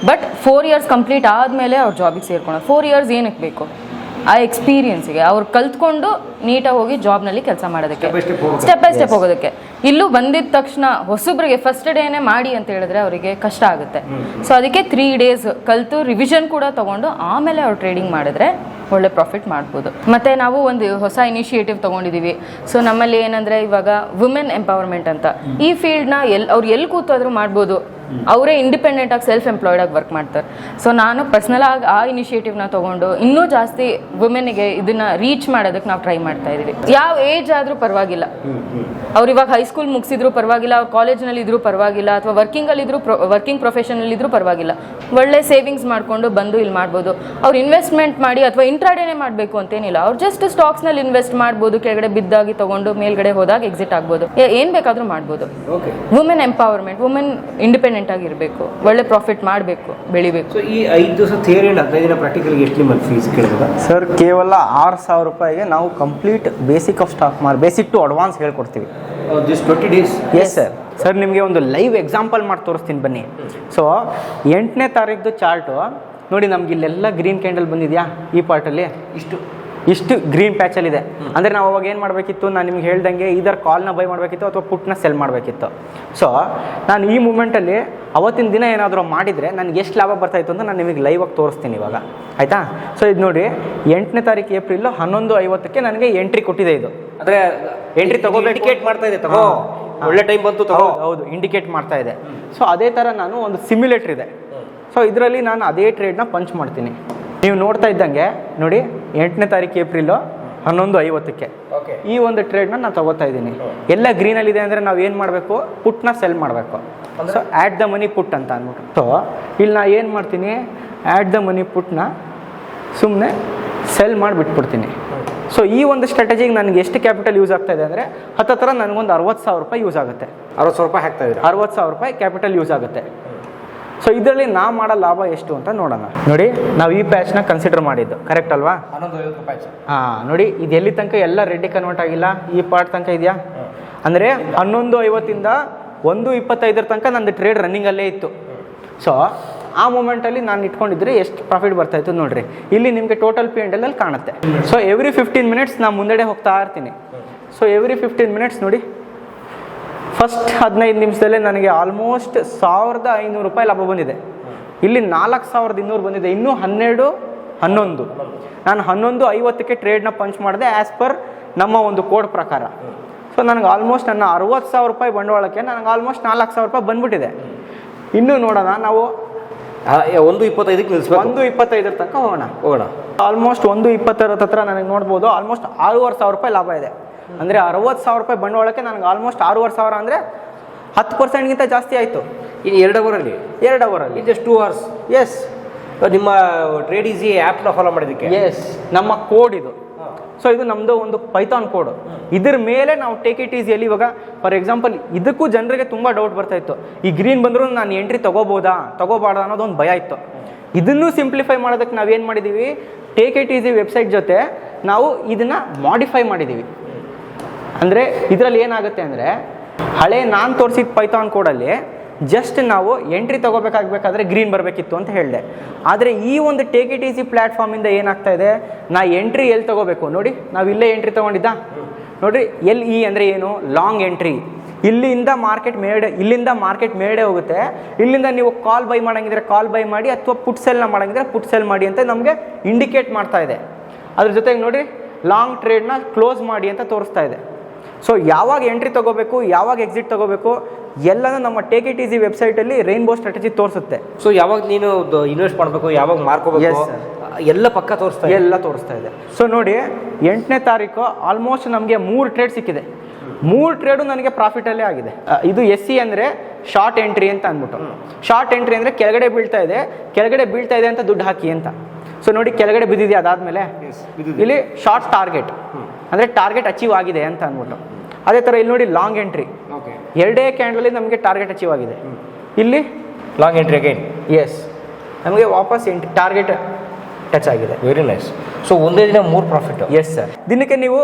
ಬಟ್ ಫೋರ್ ಇಯರ್ಸ್ ಕಂಪ್ಲೀಟ್ ಆದಮೇಲೆ ಅವ್ರು ಜಾಬಿಗೆ ಸೇರ್ಕೊಳ್ಳೋದು ಫೋರ್ ಇಯರ್ಸ್ ಏನಕ್ಕೆ ಬೇಕು? ಆ ಎಕ್ಸ್ಪೀರಿಯನ್ಸಿಗೆ ಅವ್ರು ಕಲ್ತ್ಕೊಂಡು ನೀಟಾಗಿ ಹೋಗಿ ಜಾಬ್ನಲ್ಲಿ ಕೆಲಸ ಮಾಡೋದಕ್ಕೆ. ಸ್ಟೆಪ್ ಬೈ ಸ್ಟೆಪ್ ಹೋಗೋದಕ್ಕೆ. ಇಲ್ಲೂ ಬಂದಿದ ತಕ್ಷಣ ಹೊಸಬ್ರಿಗೆ ಫಸ್ಟ್ ಡೇನೆ ಮಾಡಿ ಅಂತ ಹೇಳಿದ್ರೆ ಅವರಿಗೆ ಕಷ್ಟ ಆಗುತ್ತೆ. ಸೊ ಅದಕ್ಕೆ ತ್ರೀ ಡೇಸ್ ಕಲ್ತು ರಿವಿಷನ್ ಕೂಡ ತಗೊಂಡು ಆಮೇಲೆ ಅವ್ರು ಟ್ರೇಡಿಂಗ್ ಮಾಡಿದ್ರೆ ಒಳ್ಳೆ ಪ್ರಾಫಿಟ್ ಮಾಡ್ಬೋದು. ಮತ್ತೆ ನಾವು ಒಂದು ಹೊಸ ಇನಿಷಿಯೇಟಿವ್ ತಗೊಂಡಿದೀವಿ. ಸೊ ನಮ್ಮಲ್ಲಿ ಏನಂದ್ರೆ ಇವಾಗ ವುಮೆನ್ ಎಂಪವರ್ಮೆಂಟ್ ಅಂತ. ಈ ಫೀಲ್ಡ್ನ ಎಲ್ ಅವ್ರು ಎಲ್ಲಿ ಕೂತಾದ್ರೂ ಮಾಡ್ಬೋದು. ಅವರೇ ಇಂಡಿಪೆಂಡೆಂಟ್ ಆಗಿ ಸೆಲ್ಫ್ ಎಂಪ್ಲಾಯ್ಡ್ ಆಗಿ ವರ್ಕ್ ಮಾಡ್ತಾರೆ. ಸೊ ನಾನು ಪರ್ಸನಲ್ ಆಗಿ ಆ ಇನಿಷಿಯೇಟಿವ್ನ ತಗೊಂಡು ಇನ್ನೂ ಜಾಸ್ತಿ ವುಮೆನ್ಗೆ ಇದನ್ನ ರೀಚ್ ಮಾಡೋದಕ್ಕೆ ನಾವು ಟ್ರೈ ಮಾಡ್ತಾ ಇದೀವಿ. ಯಾವ ಏಜ್ ಆದ್ರೂ ಪರವಾಗಿಲ್ಲ. ಅವ್ರು ಇವಾಗ ಹೈಸ್ಕೂಲ್ ಮುಗಿಸಿದ್ರು ಪರವಾಗಿಲ್ಲ ಅವ್ರು ಕಾಲೇಜ್ನಲ್ಲಿ ಇದ್ರೂ ಪರವಾಗಿಲ್ಲ ಅಥವಾ ವರ್ಕಿಂಗಲ್ಲಿ ಇದ್ರು ವರ್ಕಿಂಗ್ ಪ್ರೊಫೆಷನಲ್ಲಿ ಇದ್ರೂ ಪರವಾಗಿಲ್ಲ. ಒಳ್ಳೆ ಸೇವಿಂಗ್ಸ್ ಮಾಡ್ಕೊಂಡು ಬಂದು ಇಲ್ಲಿ ಮಾಡ್ಬೋದು. ಅವ್ರು ಇನ್ವೆಸ್ಟ್ಮೆಂಟ್ ಮಾಡಿ ಅಥವಾ ಇಂಟ್ರಾಡೇನೆ ಮಾಡಬೇಕು ಅಂತೇನಿಲ್ಲ. ಅವ್ರು ಜಸ್ಟ್ ಸ್ಟಾಕ್ಸ್ನಲ್ಲಿ ಇನ್ವೆಸ್ಟ್ ಮಾಡ್ಬೋದು ಕೆಳಗಡೆ ಬಿದ್ದಾಗಿ ತಗೊಂಡು ಮೇಲ್ಗಡೆ ಹೋದಾಗ ಎಕ್ಸಿಟ್ ಆಗ್ಬೋದು. ಏನು ಏನ್ ಬೇಕಾದ್ರೂ ಮಾಡ್ಬೋದು. Okay women empowerment women independent ಆಗಿರಬೇಕು. ಒಳ್ಳೆ ಪ್ರಾಫಿಟ್ ಮಾಡಬೇಕು ಬೆಳಿಬೇಕು. ಸೊ ಈ ಐದು ದಿವಸ ಥಿಯರಿ ಅಂಡ್ ಹದಿನೈದು ದಿನ ಪ್ರಾಕ್ಟಿಕಲ್ಗೆ ಎಷ್ಟು ನಿಮ್ಮಲ್ಲಿ ಫೀಸ್ ಸರ್ ಕೇವಲ ಆರು ಸಾವಿರ ರೂಪಾಯಿಗೆ ನಾವು ಕಂಪ್ಲೀಟ್ ಬೇಸಿಕ್ ಆಫ್ ಸ್ಟಾಕ್ ಮಾರ್ ಬೇಸಿಕ್ ಟು ಅಡ್ವಾನ್ಸ್ ಹೇಳ್ಕೊಡ್ತೀವಿ. This twenty days yes sir sir ನಿಮಗೆ ಒಂದು ಲೈವ್ ಎಕ್ಸಾಂಪಲ್ ಮಾಡಿ ತೋರಿಸ್ತೀನಿ ಬನ್ನಿ. ಸೊ ಎಂಟನೇ ತಾರೀಕು ಚಾರ್ಟು ನೋಡಿ ನಮ್ಗೆ ಇಲ್ಲೆಲ್ಲ ಗ್ರೀನ್ ಕ್ಯಾಂಡಲ್ ಬಂದಿದೆಯಾ ಈ ಪಾರ್ಟಲ್ಲಿ ಇಷ್ಟು. ಇಷ್ಟು ಗ್ರೀನ್ ಪ್ಯಾಚಲ್ಲಿದೆ ಅಂದರೆ ನಾವು ಅವಾಗ ಏನು ಮಾಡಬೇಕಿತ್ತು? ನಾನು ನಿಮ್ಗೆ ಹೇಳ್ದಂಗೆ ಇದರ ಕಾಲ್ನ ಬೈ ಮಾಡಬೇಕಿತ್ತು ಅಥವಾ ಪುಟ್ನ ಸೆಲ್ ಮಾಡಬೇಕಿತ್ತು. ಸೊ ನಾನು ಈ ಮೂಮೆಂಟಲ್ಲಿ ಅವತ್ತಿನ ದಿನ ಏನಾದರೂ ಮಾಡಿದರೆ ನನಗೆ ಎಷ್ಟು ಲಾಭ ಬರ್ತಾಯಿತ್ತು ಅಂತ ನಾನು ನಿಮಗೆ ಲೈವಾಗಿ ತೋರಿಸ್ತೀನಿ ಇವಾಗ. ಆಯಿತಾ? ಸೊ ಇದು ನೋಡಿ ಎಂಟನೇ ತಾರೀಕು ಏಪ್ರಿಲ್ ಹನ್ನೊಂದು ಐವತ್ತಕ್ಕೆ ನನಗೆ ಎಂಟ್ರಿ ಕೊಟ್ಟಿದೆ ಇದು. ಅಂದ್ರೆ Entry ತಗೋಬೇಕು. ಇಂಡಿಕೇಟ್ ಮಾಡ್ತಾ ಇದೆ ತಗೋ. ಒಳ್ಳೆ ಟೈಮ್ ಬಂತು ತಗೋ. ಹೌದು ಇಂಡಿಕೇಟ್ ಮಾಡ್ತಾ ಇದೆ. ಸೊ ಅದೇ ಥರ ನಾನು ಒಂದು ಸಿಮ್ಯುಲೇಟರ್ ಇದೆ. ಸೊ ಇದರಲ್ಲಿ ನಾನು ಅದೇ ಟ್ರೇಡ್ನ ಪಂಚ್ ಮಾಡ್ತೀನಿ. ನೀವು ನೋಡ್ತಾ ಇದ್ದಂಗೆ ನೋಡಿ ಎಂಟನೇ ತಾರೀಕು ಏಪ್ರಿಲ್ ಹನ್ನೊಂದು ಐವತ್ತಕ್ಕೆ. ಈ ಒಂದು ಟ್ರೇಡ್ನ ನಾನು ತಗೋತಾ ಇದ್ದೀನಿ. ಎಲ್ಲ ಗ್ರೀನಲ್ಲಿದೆ ಅಂದರೆ ನಾವು ಏನು ಮಾಡಬೇಕು? ನ ಸೆಲ್ ಮಾಡಬೇಕು. So at the money put ಅಂತ ಅನ್ಬಿಟ್ಟು ಸೊ ಇಲ್ಲಿ ನಾ ಏನು ಮಾಡ್ತೀನಿ? ಆಟ್ ದ ಮನಿ ಪುಟ್ನ ಸುಮ್ಮನೆ ಸೆಲ್ ಮಾಡಿ ಬಿಟ್ಬಿಡ್ತೀನಿ ಸೊ ಈ ಒಂದು ಸ್ಟ್ರಾಟಜಿಗೆ ನನಗೆ ಎಷ್ಟು ಕ್ಯಾಪಿಟಲ್ ಯೂಸ್ ಆಗ್ತಾ ಇದೆ ಅಂದರೆ ಹತ್ತತ್ರ ನನಗೊಂದು ಅರವತ್ತು ಸಾವಿರ ರೂಪಾಯಿ ಯೂಸ್ ಆಗುತ್ತೆ. ಅರವತ್ತು ಸಾವಿರ ರೂಪಾಯಿ ಹಾಕ್ತಾ ಇದೆ ಅರವತ್ತು ಸಾವಿರ ರೂಪಾಯಿ ಕ್ಯಾಪಿಟಲ್ ಯೂಸ್ ಆಗುತ್ತೆ. ಸೊ ಇದರಲ್ಲಿ ನಾ ಮಾಡೋ ಲಾಭ ಎಷ್ಟು ಅಂತ ನೋಡೋಣ. ನೋಡಿ ನಾವು ಈ ಪ್ಯಾಚ್ನ ಕನ್ಸಿಡರ್ ಮಾಡಿದ್ದು. ಕರೆಕ್ಟ್ ಅಲ್ವಾ? ಹಾಂ ನೋಡಿ ಇದು ಎಲ್ಲಿ ತನಕ ಎಲ್ಲ ರೆಡ್ಡಿ ಕನ್ವರ್ಟ್ ಆಗಿಲ್ಲ? ಈ ಪಾರ್ಟ್ ತನಕ ಇದೆಯಾ? ಅಂದರೆ ಹನ್ನೊಂದು ಐವತ್ತಿಂದ ಒಂದು ಇಪ್ಪತ್ತೈದರ ತನಕ ನಂದು ಟ್ರೇಡ್ ರನ್ನಿಂಗಲ್ಲೇ ಇತ್ತು. ಸೊ ಆ ಮೂಮೆಂಟಲ್ಲಿ ನಾನು ಇಟ್ಕೊಂಡಿದ್ರೆ ಎಷ್ಟು ಪ್ರಾಫಿಟ್ ಬರ್ತಾ ಇತ್ತು ನೋಡ್ರಿ. ಇಲ್ಲಿ ನಿಮಗೆ ಟೋಟಲ್ ಪಿ ಅಲ್ಲಿ ಕಾಣುತ್ತೆ. ಸೊ ಎವ್ರಿ ಫಿಫ್ಟೀನ್ ಮಿನಿಟ್ಸ್ ನಾನು ಮುಂದಡೆ ಹೋಗ್ತಾ ಇರ್ತೀನಿ. ಸೊ ಎವ್ರಿ ಫಿಫ್ಟೀನ್ ಮಿನಿಟ್ಸ್ ನೋಡಿ. ಫಸ್ಟ್ ಹದಿನೈದು ನಿಮಿಷದಲ್ಲೇ ನನಗೆ ಆಲ್ಮೋಸ್ಟ್ ಸಾವಿರದ ಐನೂರು ರೂಪಾಯಿ ಲಾಭ ಬಂದಿದೆ. ಇಲ್ಲಿ ನಾಲ್ಕು ಸಾವಿರದ ಇನ್ನೂರು ಬಂದಿದೆ. ಇನ್ನೂ ಹನ್ನೆರಡು, ಹನ್ನೊಂದು. ನಾನು ಹನ್ನೊಂದು ಐವತ್ತಕ್ಕೆ ಟ್ರೇಡ್ನ ಪಂಚ್ ಮಾಡಿದೆ ಆ್ಯಸ್ ಪರ್ ನಮ್ಮ ಒಂದು ಕೋಡ್ ಪ್ರಕಾರ. ಸೊ ನನಗೆ ಆಲ್ಮೋಸ್ಟ್ ನನ್ನ ಅರುವತ್ತು ಸಾವಿರ ರೂಪಾಯಿ ಬಂಡವಾಳಕ್ಕೆ, ನನಗೆ ಆಲ್ಮೋಸ್ಟ್ ನಾಲ್ಕು ಸಾವಿರ ರೂಪಾಯಿ ಬಂದ್ಬಿಟ್ಟಿದೆ. ಇನ್ನೂ ನೋಡೋಣ ನಾವು ಒಂದು ಇಪ್ಪತ್ತೈದಕ್ಕೆ ನಿಲ್ಲಿಸ್ಬೇಕು. ಒಂದು ಇಪ್ಪತ್ತೈದರ ತನಕ ಹೋಗೋಣ. ಹೋಗೋಣ. ಆಲ್ಮೋಸ್ಟ್ ಒಂದು ಇಪ್ಪತ್ತರ ಹತ್ರ ನನಗೆ ನೋಡ್ಬೋದು. ಆಲ್ಮೋಸ್ಟ್ ಆರೂವರೆ ಸಾವಿರ ರೂಪಾಯಿ ಲಾಭ ಇದೆ. ಅಂದರೆ ಅರವತ್ತು ಸಾವಿರ ರೂಪಾಯಿ ಬಂಡವಾಳಕ್ಕೆ ನನಗೆ ಆಲ್ಮೋಸ್ಟ್ ಆರೂವರೆ ಸಾವಿರ ಅಂದರೆ ಹತ್ತು ಪರ್ಸೆಂಟ್ಗಿಂತ ಜಾಸ್ತಿ ಆಯಿತು. ಇನ್ನು ಎರಡು ಅವರಲ್ಲಿ? ಎರಡು ಅವರಲ್ಲಿ. ಜಸ್ಟ್ ಟೂ ಅವರ್ಸ್ ಎಸ್ ನಿಮ್ಮ ಟ್ರೇಡ್ ಈಸಿ ಆ್ಯಪ್ನ ಫಾಲೋ ಮಾಡಿದ್ದಕ್ಕೆ? ಎಸ್ ನಮ್ಮ ಕೋಡ್ ಇದು. ಸೊ ಇದು ನಮ್ಮದು ಒಂದು ಪೈಥಾನ್ ಕೋಡ್ ಇದ್ರ ಮೇಲೆ ನಾವು ಟೇಕ್ ಇಟ್ ಈಸಿಯಲ್ಲಿ ಇವಾಗ ಫಾರ್ ಎಕ್ಸಾಂಪಲ್ ಇದಕ್ಕೂ ಜನರಿಗೆ ತುಂಬ ಡೌಟ್ ಬರ್ತಾ ಇತ್ತು. ಈ ಗ್ರೀನ್ ಬಂದರೂ ನಾನು ಎಂಟ್ರಿ ತಗೋಬಹುದಾ ತಗೋಬಾರ್ದ ಅನ್ನೋದು ಒಂದು ಭಯ ಇತ್ತು. ಇದನ್ನು ಸಿಂಪ್ಲಿಫೈ ಮಾಡೋದಕ್ಕೆ ನಾವೇನು ಮಾಡಿದ್ದೀವಿ ಟೇಕ್ ಇಟ್ ಈಸಿ ವೆಬ್ಸೈಟ್ ಜೊತೆ ನಾವು ಇದನ್ನು ಮಾಡಿಫೈ ಮಾಡಿದ್ದೀವಿ ಅಂದರೆ ಇದರಲ್ಲಿ ಏನಾಗುತ್ತೆ ಅಂದರೆ, ಹಳೆ ನಾನು ತೋರಿಸಿದ ಪೈಥಾನ್ ಕೋಡಲ್ಲಿ ಜಸ್ಟ್ ನಾವು ಎಂಟ್ರಿ ತಗೋಬೇಕಾಗಬೇಕಾದ್ರೆ ಗ್ರೀನ್ ಬರಬೇಕಿತ್ತು ಅಂತ ಹೇಳಿದೆ. ಆದರೆ ಈ ಒಂದು ಟೇಕ್ ಇಟ್ ಈಸಿ ಪ್ಲ್ಯಾಟ್ಫಾರ್ಮಿಂದ ಏನಾಗ್ತಾ ಇದೆ? ನಾ ಎಂಟ್ರಿ ಎಲ್ಲಿ ತಗೋಬೇಕು? ನೋಡಿ, ನಾವು ಇಲ್ಲೇ ಎಂಟ್ರಿ ತೊಗೊಂಡಿದ್ದ? ನೋಡಿರಿ ಎಲ್ ಇ ಅಂದರೆ ಏನು? ಲಾಂಗ್ ಎಂಟ್ರಿ ಇಲ್ಲಿಂದ ಮಾರ್ಕೆಟ್ ಮೇಡೆ, ಇಲ್ಲಿಂದ ಮಾರ್ಕೆಟ್ ಮೇಡೆ ಹೋಗುತ್ತೆ. ಇಲ್ಲಿಂದ ನೀವು ಕಾಲ್ ಬೈ ಮಾಡಂಗಿದ್ರೆ ಕಾಲ್ ಬೈ ಮಾಡಿ ಅಥವಾ ಪುಟ್ ಸೆಲ್ನ ಮಾಡಂಗಿದ್ರೆ ಪುಟ್ ಸೆಲ್ ಮಾಡಿ ಅಂತ ನಮಗೆ ಇಂಡಿಕೇಟ್ ಮಾಡ್ತಾ ಇದೆ. ಅದ್ರ ಜೊತೆಗೆ ನೋಡಿ ಲಾಂಗ್ ಟ್ರೇಡ್ನ ಕ್ಲೋಸ್ ಮಾಡಿ ಅಂತ ತೋರಿಸ್ತಾ ಇದೆ. ಸೊ ಯಾವಾಗ ಎಂಟ್ರಿ ತಗೋಬೇಕು ಯಾವಾಗ ಎಕ್ಸಿಟ್ ತಗೋಬೇಕು ಎಲ್ಲನೂ ನಮ್ಮ ಟೇಕ್ ಇಟ್ ಈಸಿ ವೆಬ್ಸೈಟಲ್ಲಿ ರೈನ್ಬೋ ಸ್ಟ್ರಾಟಜಿ ತೋರಿಸುತ್ತೆ. ಸೊ ಯಾವಾಗ ನೀನು ಇನ್ವೆಸ್ಟ್ ಮಾಡಬೇಕು ಯಾವಾಗ ಮಾರ್ಕೋಬೇಕು ಎಲ್ಲ ಪಕ್ಕ ತೋರಿಸ್ತಾ ಎಲ್ಲ ತೋರಿಸ್ತಾ ಇದೆ. ಸೊ ನೋಡಿ ಎಂಟನೇ ತಾರೀಕು ಆಲ್ಮೋಸ್ಟ್ ನಮಗೆ ಮೂರು ಟ್ರೇಡ್ ಸಿಕ್ಕಿದೆ. ಮೂರು ಟ್ರೇಡು ನನಗೆ ಪ್ರಾಫಿಟಲ್ಲೇ ಆಗಿದೆ. ಇದು ಎಸ್ ಸಿ ಅಂದರೆ ಶಾರ್ಟ್ ಎಂಟ್ರಿ ಅಂತ ಅಂದ್ಬಿಟ್ಟು. ಶಾರ್ಟ್ ಎಂಟ್ರಿ ಅಂದರೆ ಕೆಳಗಡೆ ಬೀಳ್ತಾ ಇದೆ. ಕೆಳಗಡೆ ಬೀಳ್ತಾ ಇದೆ ಅಂತ ದುಡ್ಡು ಹಾಕಿ ಅಂತ. ಸೊ ನೋಡಿ ಕೆಳಗಡೆ ಬಿದ್ದಿದೆ ಅದಾದಮೇಲೆ? ಇಲ್ಲಿ ಶಾರ್ಟ್ ಟಾರ್ಗೆಟ್ ಅಂದರೆ ಟಾರ್ಗೆಟ್ ಅಚೀವ್ ಆಗಿದೆ ಅಂತ ಅಂದ್ಬಿಟ್ಟು. ಅದೇ ಥರ ಇಲ್ಲಿ ನೋಡಿ ಲಾಂಗ್ ಎಂಟ್ರಿ ಓಕೆ ಎರಡೇ ಕ್ಯಾಂಡಲಲ್ಲಿ ನಮಗೆ ಟಾರ್ಗೆಟ್ ಅಚೀವ್ ಆಗಿದೆ. ಇಲ್ಲಿ? ಲಾಂಗ್ ಎಂಟ್ರಿ ಅಗೈನ್ ಎಸ್ ನಮಗೆ ವಾಪಸ್ ಎಂಟ್ರಿ ಟಾರ್ಗೆಟ್ ಟಚ್ ಆಗಿದೆ. ವೆರಿ ನೈಸ್ ಸೊ ಒಂದೇ ದಿನ ಮೂರು ಪ್ರಾಫಿಟ್ ಎಸ್ ಸರ್ ದಿನಕ್ಕೆ ನೀವು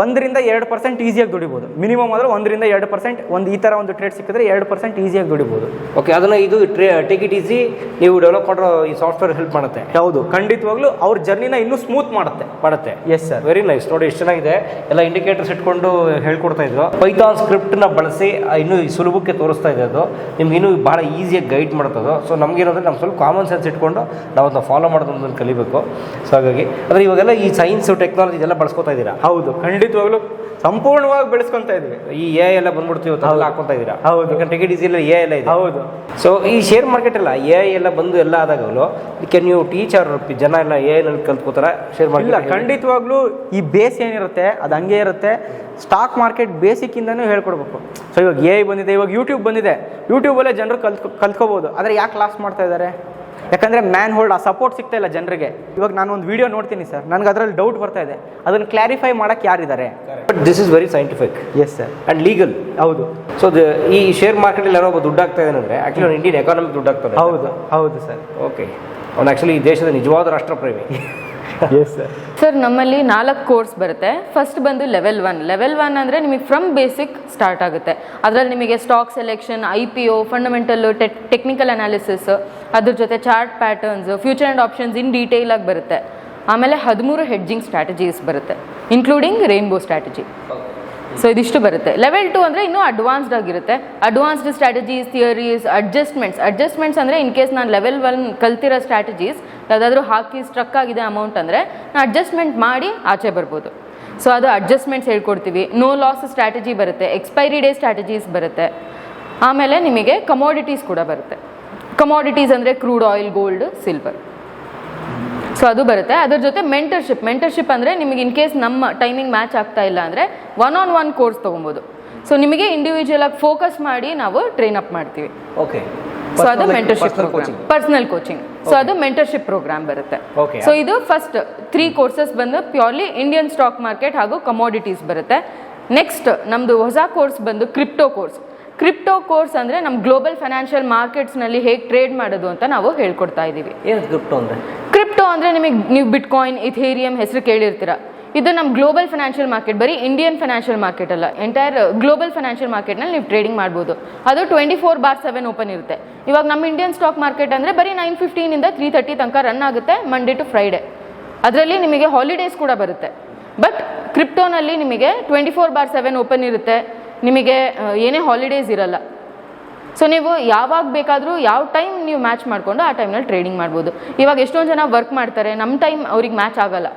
ಒಂದರಿಂದ ಎರಡು ಪರ್ಸೆಂಟ್ ಈಸಿಯಾಗಿ ದುಡಿಬೋದು. ಮಿನಿಮಮ್ ಅಂದರೆ ಒಂದರಿಂದ ಎರಡು ಪರ್ಸೆಂಟ್ ಒಂದು ಈ ಥರ ಒಂದು ಟ್ರೇಡ್ ಸಿಕ್ಕಿದ್ರೆ ಎರಡು ಪರ್ಸೆಂಟ್ ಈಸಿಯಾಗಿ ದುಡಿಬೋದು. ಓಕೆ ಅದನ್ನು ಇದು ಟ್ರೇ ಟಿಕೆಟ್ ಈಸಿ ನೀವು ಡೆವಲಪ್ ಮಾಡೋ ಈ ಸಾಫ್ಟ್ವೇರ್ ಹೆಲ್ಪ್ ಮಾಡುತ್ತೆ. ಹೌದು ಖಂಡಿತವಾಗ್ಲೂ ಅವ್ರ ಜರ್ನಿನ ಇನ್ನೂ ಸ್ಮೂತ್ ಮಾಡುತ್ತೆ. ಮಾಡುತ್ತೆ. ಎಸ್ ಸರ್ ವೆರಿ ನೈಸ್ ನೋಡಿ ಎಷ್ಟು ಚೆನ್ನಾಗಿದೆ. ಎಲ್ಲ ಇಂಡಿಕೇಟರ್ಸ್ ಇಟ್ಕೊಂಡು ಹೇಳ್ಕೊಡ್ತಾ ಇದ್ರು. ಪೈಥಾನ್ ಸ್ಕ್ರಿಪ್ಟ್ನ ಬಳಸಿ ಇನ್ನೂ ಈ ಸುಲಭಕ್ಕೆ ತೋರಿಸ್ತಾ ಇದೆ ಅದು. ನಿಮ್ಗೆ ಇನ್ನೂ ಭಾಳ ಈಸಿಯಾಗಿ ಗೈಡ್ ಮಾಡ್ತದೆ ಸೊ ನಮಗೇನಂದ್ರೆ ನಮ್ಮ ಸ್ವಲ್ಪ ಕಾಮನ್ ಸೆನ್ಸ್ ಇಟ್ಕೊಂಡು ನಾವು ಅದನ್ನ ಫಾಲೋ ಮಾಡೋದನ್ನ ಕಲಿಬೇಕು. ಸೊ ಹಾಗಾಗಿ ಅಂದರೆ ಇವಾಗೆಲ್ಲ ಈ ಸೈನ್ಸ್ ಟೆಕ್ನಾಲಜಿ ಎಲ್ಲ ಬಳಸ್ಕೊತಾ ಇದ್ದೀರಾ? ಹೌದು ಖಂಡಿತವಾಗ್ಲೂ ಸಂಪೂರ್ಣವಾಗಿ ಬೆಳೆಸ್ಕೊಂತ ಇದ್ವಿ ಈ ಎ ಎಲ್ಲ ಬಂದ್ಬಿಡ್ತೀವಿ ಇವತ್ತು ಹಾಕೊಂತ ಇದ್ದೀರಾ? ಹೌದು. ಯಾಕಂದ್ರೆ ಟಿಕೆಟ್ ಈಸಿಯಲ್ಲಿ ಎ ಎಲ್ಲ ಇದೆ. ಹೌದು. ಸೊ ಈ ಶೇರ್ ಮಾರ್ಕೆಟ್ ಎಲ್ಲ ಎ ಎಲ್ಲ ಬಂದು ಎಲ್ಲ ಆದಾಗಲೂ ಇದಕ್ಕೆ ನೀವು ಟೀಚರ್ ಜನ ಎಲ್ಲ ಎ ನಲ್ಲಿ ಕಲ್ತ್ಕೋತಾರ ಶೇರ್ ಇಲ್ಲ ಮಾರ್ಕೆಟ್ ಖಂಡಿತವಾಗ್ಲೂ ಈ ಬೇಸ್ ಏನಿರುತ್ತೆ ಅದು ಹಂಗೆ ಇರುತ್ತೆ. ಸ್ಟಾಕ್ ಮಾರ್ಕೆಟ್ ಬೇಸಿಕ್ ಬೇಸಿಕ್ಕಿಂದನೂ ಹೇಳ್ಕೊಡ್ಬೇಕು. ಸೊ ಇವಾಗ ಎ ಬಂದಿದೆ ಇವಾಗ ಯೂಟ್ಯೂಬ್ ಬಂದಿದೆ. ಯೂಟ್ಯೂಬಲ್ಲೇ ಜನರು ಕಲ್ತ್ಕೊ ಕಲ್ತ್ಕೋಬಹುದು ಆದರೆ ಯಾಕೆ ಲಾಸ್ ಮಾಡ್ತಾ ಇದ್ದಾರೆ? ಯಾಕಂದರೆ ಮ್ಯಾನ್ ಹೋಲ್ಡ್ ಆ ಸಪೋರ್ಟ್ ಸಿಗ್ತಾ ಇಲ್ಲ ಜನರಿಗೆ. ಇವಾಗ ನಾನು ಒಂದು ವಿಡಿಯೋ ನೋಡ್ತೀನಿ ಸರ್ ನನಗೆ ಅದರಲ್ಲಿ ಡೌಟ್ ಬರ್ತಾ ಇದೆ. ಅದನ್ನು ಕ್ಲಾರಿಫೈ ಮಾಡೋಕ್ಕೆ ಯಾರಿದ್ದಾರೆ? But this is very scientific yes sir and legal ಹೌದು. ಸೊ ಈ ಶೇರ್ ಮಾರ್ಕೆಟ್ ಅಲ್ಲಿ ಯಾರೋ ಒಬ್ಬ ದುಡ್ಡು ಆಗ್ತಾ ಇದೆ ಅಂದರೆ ಆಕ್ಚುಲಿ ಇಂಡಿಯನ್ ಎಕಾನಮಿ ದುಡ್ಡು ಆಗ್ತದೆ ಹೌದು. ಹೌದು ಸರ್ ಓಕೆ ಅವ್ನು ಆ್ಯಕ್ಚುಲಿ ಈ ದೇಶದ ನಿಜವಾದ ರಾಷ್ಟ್ರಪ್ರೇಮಿ. (laughs) (laughs) ಸರ್ ಸರ್ ನಮ್ಮಲ್ಲಿ ನಾಲ್ಕು ಕೋರ್ಸ್ ಬರುತ್ತೆ. ಫಸ್ಟ್ ಬಂದು ಲೆವೆಲ್ ಒನ್ ಲೆವೆಲ್ ಒನ್ ಅಂದರೆ ನಿಮಗೆ ಫ್ರಮ್ ಬೇಸಿಕ್ ಸ್ಟಾರ್ಟ್ ಆಗುತ್ತೆ. ಅದರಲ್ಲಿ ನಿಮಗೆ stock selection I P O fundamental technical analysis ಅದ್ರ ಜೊತೆ chart patterns future and options in detail ಆಗಿ ಬರುತ್ತೆ. ಆಮೇಲೆ ಹದಿಮೂರು ಹೆಡ್ಜಿಂಗ್ ಸ್ಟ್ರಾಟಜೀಸ್ ಬರುತ್ತೆ ಇನ್ಕ್ಲೂಡಿಂಗ್ ರೈನ್ಬೋ ಸ್ಟ್ರಾಟಜಿ ಸೊ ಇದಿಷ್ಟು ಬರುತ್ತೆ. ಲೆವೆಲ್ ಟು ಅಂದರೆ ಇನ್ನೂ ಅಡ್ವಾನ್ಸ್ಡ್ ಆಗಿರುತ್ತೆ. Advanced strategies theories adjustments adjustments ಅಂದರೆ ಇನ್ ಕೇಸ್ ನಾನು ಲೆವೆಲ್ ಒನ್ ಕಲ್ತಿರೋ ಸ್ಟ್ರಾಟಜೀಸ್ ಯಾವುದಾದ್ರೂ ಹಾಕಿ ಸ್ಟ್ರಕ್ ಆಗಿದೆ ಅಮೌಂಟ್ ಅಂದರೆ ನಾನು ಅಡ್ಜಸ್ಟ್ಮೆಂಟ್ ಮಾಡಿ ಆಚೆ ಬರ್ಬೋದು. ಸೊ ಅದು ಅಡ್ಜಸ್ಟ್ಮೆಂಟ್ಸ್ ಹೇಳ್ಕೊಡ್ತೀವಿ. ನೋ ಲಾಸ್ ಸ್ಟ್ರಾಟಜಿ ಬರುತ್ತೆ. ಎಕ್ಸ್ಪೈರಿ ಡೇ ಸ್ಟ್ರಾಟಜೀಸ್ ಬರುತ್ತೆ. ಆಮೇಲೆ ನಿಮಗೆ ಕಮೋಡಿಟೀಸ್ ಕೂಡ ಬರುತ್ತೆ. ಕಮೋಡಿಟೀಸ್ ಅಂದರೆ crude oil gold silver so ಅದು ಬರುತ್ತೆ. ಅದ್ರ ಜೊತೆ ಮೆಂಟರ್ಶಿಪ್ ಮೆಂಟರ್ಶಿಪ್ ಅಂದರೆ ನಿಮಗೆ ಇನ್ ಕೇಸ್ ನಮ್ಮ ಟೈಮಿಂಗ್ ಮ್ಯಾಚ್ ಆಗ್ತಾ ಇಲ್ಲ ಅಂದರೆ ಒನ್ ಆನ್ ಒನ್ ಕೋರ್ಸ್ ತೊಗೊಬೋದು. ಸೊ ನಿಮಗೆ ಇಂಡಿವಿಜುವಲ್ ಆಗಿ ಫೋಕಸ್ ಮಾಡಿ ನಾವು ಟ್ರೈನ್ ಅಪ್ ಮಾಡ್ತೀವಿ. ಓಕೆ ಸೊ ಅದು mentorship coaching program personal coaching so ಅದು ಮೆಂಟರ್ಶಿಪ್ ಪ್ರೋಗ್ರಾಮ್ ಬರುತ್ತೆ. ಸೊ ಇದು ಫಸ್ಟ್ ತ್ರೀ ಕೋರ್ಸಸ್ ಬಂದು ಪ್ಯೂರ್ಲಿ ಇಂಡಿಯನ್ ಸ್ಟಾಕ್ ಮಾರ್ಕೆಟ್ ಹಾಗೂ ಕಮೋಡಿಟೀಸ್ ಬರುತ್ತೆ. ನೆಕ್ಸ್ಟ್ ನಮ್ಮದು ಹೊಸ ಕೋರ್ಸ್ ಬಂದು ಕ್ರಿಪ್ಟೋ ಕೋರ್ಸ್ ಕ್ರಿಪ್ಟೋ ಕೋರ್ಸ್ ಅಂದರೆ ನಮ್ಮ ಗ್ಲೋಬಲ್ ಫೈನಾನ್ಷಿಯಲ್ ಮಾರ್ಕೆಟ್ಸ್ನಲ್ಲಿ ಹೇಗೆ ಟ್ರೇಡ್ ಮಾಡೋದು ಅಂತ ನಾವು ಹೇಳ್ಕೊಡ್ತಾ ಇದ್ದೀವಿ. ಏನು ಕ್ರಿಪ್ಟೋ ಅಂದರೆ? ಕ್ರಿಪ್ಟೋ ಅಂದರೆ ನಿಮಗೆ ನೀವು ಬಿಟ್ಕಾಯಿನ್ ಇಥೇರಿಯಂ ಹೆಸರು ಕೇಳಿರ್ತೀರ. ಇದು ನಮ್ಮ ಗ್ಲೋಬಲ್ ಫೈನಾನ್ಷಿಯಲ್ ಮಾರ್ಕೆಟ್ ಬರೀ ಇಂಡಿಯನ್ ಫೈನಾನ್ಷಿಯಲ್ ಮಾರ್ಕೆಟ್ ಅಲ್ಲ. ಎಂಟೈರ್ ಗ್ಲೋಬಲ್ ಫೈನಾನ್ಷಿಯಲ್ ಮಾರ್ಕೆಟ್ನಲ್ಲಿ ನೀವು ಟ್ರೇಡಿಂಗ್ ಮಾಡ್ಬೋದು. ಅದು twenty four by seven open ಇರುತ್ತೆ. ಇವಾಗ ನಮ್ಮ ಇಂಡಿಯನ್ ಸ್ಟಾಕ್ ಮಾರ್ಕೆಟ್ ಅಂದರೆ ಬರೀ ನೈನ್ ಫಿಫ್ಟೀನಿಂದ ತ್ರೀ ತರ್ಟಿ ತನಕ ರನ್ ಆಗುತ್ತೆ ಮಂಡೇ ಟು ಫ್ರೈಡೆ ಅದರಲ್ಲಿ ನಿಮಗೆ ಹಾಲಿಡೇಸ್ ಕೂಡ ಬರುತ್ತೆ. ಬಟ್ ಕ್ರಿಪ್ಟೋನಲ್ಲಿ ನಿಮಗೆ twenty four by seven open ಇರುತ್ತೆ. ನಿಮಗೆ ಏನೇ ಹಾಲಿಡೇಸ್ ಇರಲ್ಲ. ಸೊ ನೀವು ಯಾವಾಗ ಬೇಕಾದರೂ ಯಾವ ಟೈಮ್ ನೀವು ಮ್ಯಾಚ್ ಮಾಡಿಕೊಂಡು ಆ ಟೈಮ್ನಲ್ಲಿ ಟ್ರೇಡಿಂಗ್ ಮಾಡ್ಬೋದು. ಇವಾಗ ಎಷ್ಟೊಂದು ಜನ ವರ್ಕ್ ಮಾಡ್ತಾರೆ ನಮ್ಮ ಟೈಮ್ ಅವ್ರಿಗೆ ಮ್ಯಾಚ್ ಆಗಲ್ಲ.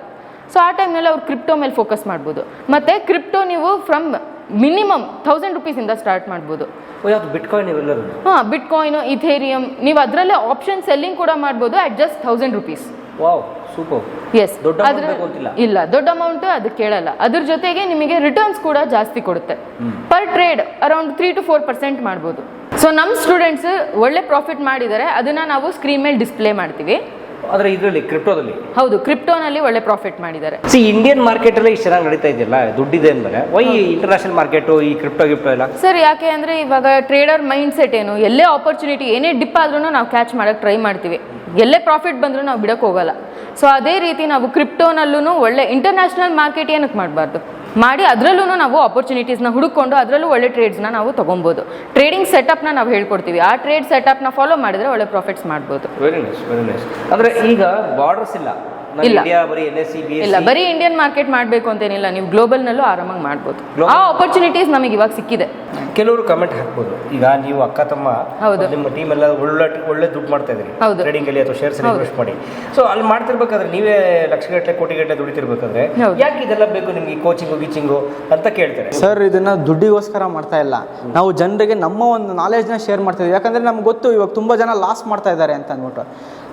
ಸೊ ಆ ಟೈಮ್ನಲ್ಲಿ ಅವ್ರು ಕ್ರಿಪ್ಟೋ ಮೇಲೆ ಫೋಕಸ್ ಮಾಡ್ಬೋದು. ಮತ್ತು ಕ್ರಿಪ್ಟೋ ನೀವು ಫ್ರಮ್ ಮಿನಿಮಮ್ ಥೌಸಂಡ್ ರುಪೀಸಿಂದ ಸ್ಟಾರ್ಟ್ ಮಾಡ್ಬೋದು. ಹಾಂ ಬಿಟ್ಕಾಯಿನ್ ಹಾಂ ಬಿಟ್ಕಾಯಿನು ಇಥೇರಿಯಂ ನೀವು ಅದರಲ್ಲೇ ಆಪ್ಷನ್ ಸೆಲ್ಲಿಂಗ್ ಕೂಡ ಮಾಡ್ಬೋದು at just thousand rupees wow super. Yes ದೊಡ್ಡ ಇಲ್ಲ ದೊಡ್ಡ ಅಮೌಂಟ್ ಅದು ಕೇಳಲ್ಲ. ಅದ್ರ ಜೊತೆಗೆ ನಿಮಗೆ ರಿಟರ್ನ್ಸ್ ಕೂಡ ಜಾಸ್ತಿ ಕೊಡುತ್ತೆ. Per trade around three to four percent ಮಾಡ್ಬೋದು. ಸೊ ನಮ್ಮ ಸ್ಟೂಡೆಂಟ್ಸ್ ಒಳ್ಳೆ ಪ್ರಾಫಿಟ್ ಮಾಡಿದರೆ ಅದನ್ನ ನಾವು ಸ್ಕ್ರೀನ್ ಮೇಲೆ ಡಿಸ್ಪ್ಲೇ ಮಾಡ್ತೀವಿ. ಆದರೆ ಇದರಲ್ಲಿ ಕ್ರಿಪ್ಟೋದಲ್ಲಿ ಹೌದು ಕ್ರಿಪ್ಟೋನಲ್ಲಿ ಒಳ್ಳೆ ಪ್ರಾಫಿಟ್ ಮಾಡಿದ್ದಾರೆ. ಸಿ ಇಂಡಿಯನ್ ಮಾರ್ಕೆಟ್ ಅಲ್ಲಿ ಚೆನ್ನಾಗಿ ನಡೀತಾ ಇದೆಯಲ್ಲ ದುಡ್ಡಿದೆ ಅಂದ್ರೆ? ವೈ ಇಂಟರ್ನ್ಯಾಷನಲ್ ಮಾರ್ಕೆಟ್ ಈ ಕ್ರಿಪ್ಟೋ ಗಿಪ್ಟೋ ಎಲ್ಲ? ಸರ್ ಯಾಕೆ ಅಂದ್ರೆ ಇವಾಗ ಟ್ರೇಡರ್ ಮೈಂಡ್ ಸೆಟ್ ಏನು? ಎಲ್ಲೇ ಆಪರ್ಚುನಿಟಿ ಏನೇ ಡಿಪ್ ಆದ್ರೂ ನಾವು ಕ್ಯಾಚ್ ಮಾಡಕ್ ಟ್ರೈ ಮಾಡ್ತೀವಿ. ಎಲ್ಲೇ ಪ್ರಾಫಿಟ್ ಬಂದರೂ ನಾವು ಬಿಡೋಕೆ ಹೋಗಲ್ಲ. ಸೊ ಅದೇ ರೀತಿ ನಾವು ಕ್ರಿಪ್ಟೋನಲ್ಲೂ ಒಳ್ಳೆ ಇಂಟರ್ನ್ಯಾಷನಲ್ ಮಾರ್ಕೆಟ್ ಏನಕ್ಕೆ ಮಾಡಬಾರ್ದು? ಮಾಡಿ ಅದರಲ್ಲೂ ನಾವು ಆಪರ್ಚುನಿಟೀಸ್ನ ಹುಡುಕೊಂಡು ಅದರಲ್ಲೂ ಒಳ್ಳೆ ಟ್ರೇಡ್ಸ್ನ ನಾವು ತೊಗೊಬೋದು. ಟ್ರೇಡಿಂಗ್ ಸೆಟಪ್ನ ನಾವು ಹೇಳ್ಕೊಡ್ತೀವಿ. ಆ ಟ್ರೇಡ್ ಸೆಟಪ್ನ ಫಾಲೋ ಮಾಡಿದ್ರೆ ಒಳ್ಳೆ ಪ್ರಾಫಿಟ್ಸ್ ಮಾಡ್ಬೋದು. ವೆರಿ ನೈಸ್ ವೆರಿ ನೈಸ್ ಅಂದರೆ ಈಗ ಬಾರ್ಡರ್ಸ್ ಇಲ್ಲ. ಇಲ್ಲ. ಸಿ ಬಿ ಇಲ್ಲ ಬರೀ ಇಂಡಿಯನ್ ಮಾರ್ಕೆಟ್ ಮಾಡಬೇಕು ಅಂತೇನಿಲ್ಲ ನೀವು ಗ್ಲೋಬಲ್ನಲ್ಲೂ ಆರಾಮಾಗಿ ಮಾಡ್ಬೋದು. ಆ ಆಪರ್ಚುನಿಟೀಸ್ ನಮಗೆ ಇವಾಗ ಸಿಕ್ಕಿದೆ. ಕೆಲವರು ಕಮೆಂಟ್ ಹಾಕ್ಬೋದು. ಈಗ ನೀವು ಅಕ್ಕ ತಮ್ಮ ಹೌದು. ನಿಮ್ಮ ಟೀಮ್ ಎಲ್ಲ ಒಳ್ಳೆ ಒಳ್ಳೆ ದುಡ್ಡು ಮಾಡ್ತಾ ಇದ್ರಿ. ಹೌದು. ಟ್ರೇಡಿಂಗ್ ಅಲ್ಲಿ ಅಥವಾ ಶೇರ್ಸ್ ಇನ್ವೆಸ್ಟ್ ಮಾಡಿ. ಸೊ ಅಲ್ಲಿ ಮಾಡ್ತಿರ್ಬೇಕಾದ್ರೆ ನೀವೇ ಲಕ್ಷಗಟ್ಟಲೆ ಕೋಟಿಗಟ್ಟಲೆ ದುಡಿತಿರ್ಬೇಕಾದ್ರೆ ಹೌದು. ಯಾಕೆ ಇದೆಲ್ಲ ಬೇಕು ನಿಮ್ಗೆ ಕೋಚಿಂಗು ಗೀಚಿಂಗು ಅಂತ ಕೇಳ್ತಾರೆ? ಸರ್ ಇದನ್ನ ದುಡ್ಡಿಗೋಸ್ಕರ ಮಾಡ್ತಾ ಇಲ್ಲ. ನಾವು ಜನರಿಗೆ ನಮ್ಮ ಒಂದು ನಾಲೆಜ್ನ ಶೇರ್ ಮಾಡ್ತಿದ್ವಿ ಯಾಕಂದ್ರೆ ನಮ್ಗೆ ಗೊತ್ತು ಇವಾಗ ತುಂಬಾ ಜನ ಲಾಸ್ ಮಾಡ್ತಾ ಇದ್ದಾರೆ ಅಂತ ಅಂದ್ಬಿಟ್ಟು.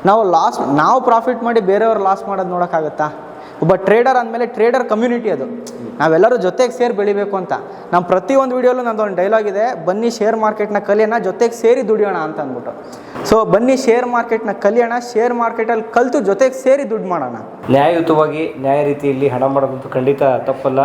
ನಾವು ಲಾಸ್ ನಾವು ಪ್ರಾಫಿಟ್ ಮಾಡಿ ಬೇರೆಯವ್ರು ಲಾಸ್ ಮಾಡೋದು ನೋಡೋಕ್ಕಾಗತ್ತಾ? ಒಬ್ಬ ಟ್ರೇಡರ್ ಅಂದಮೇಲೆ ಟ್ರೇಡರ್ ಕಮ್ಯುನಿಟಿ ಅದು. ನಾವೆಲ್ಲರೂ ಜೊತೆಗೆ ಸೇರಿ ಬೆಳಿಬೇಕು ಅಂತ. ನಮ್ಮ ಪ್ರತಿಯೊಂದು ನಂದು ನಂದೊಂದು ಡೈಲಾಗ್ ಇದೆ, ಬನ್ನಿ ಶೇರ್ ಮಾರ್ಕೆಟ್ನ ಕಲಿಯೋಣ, ಜೊತೆಗೆ ಸೇರಿ ದುಡಿಯೋಣ ಅಂತ ಅಂದ್ಬಿಟ್ಟು. ಸೊ ಬನ್ನಿ ಶೇರ್ ಮಾರ್ಕೆಟ್ನ ಕಲಿಯೋಣ ಶೇರ್ ಮಾರ್ಕೆಟಲ್ಲಿ ಕಲಿತು ಜೊತೆಗೆ ಸೇರಿ ದುಡ್ಡು ಮಾಡೋಣ. ನ್ಯಾಯಯುತವಾಗಿ ನ್ಯಾಯ ರೀತಿಯಲ್ಲಿ ಹಣ ಮಾಡೋದಂತೂ ಖಂಡಿತ ತಪ್ಪಲ್ಲ.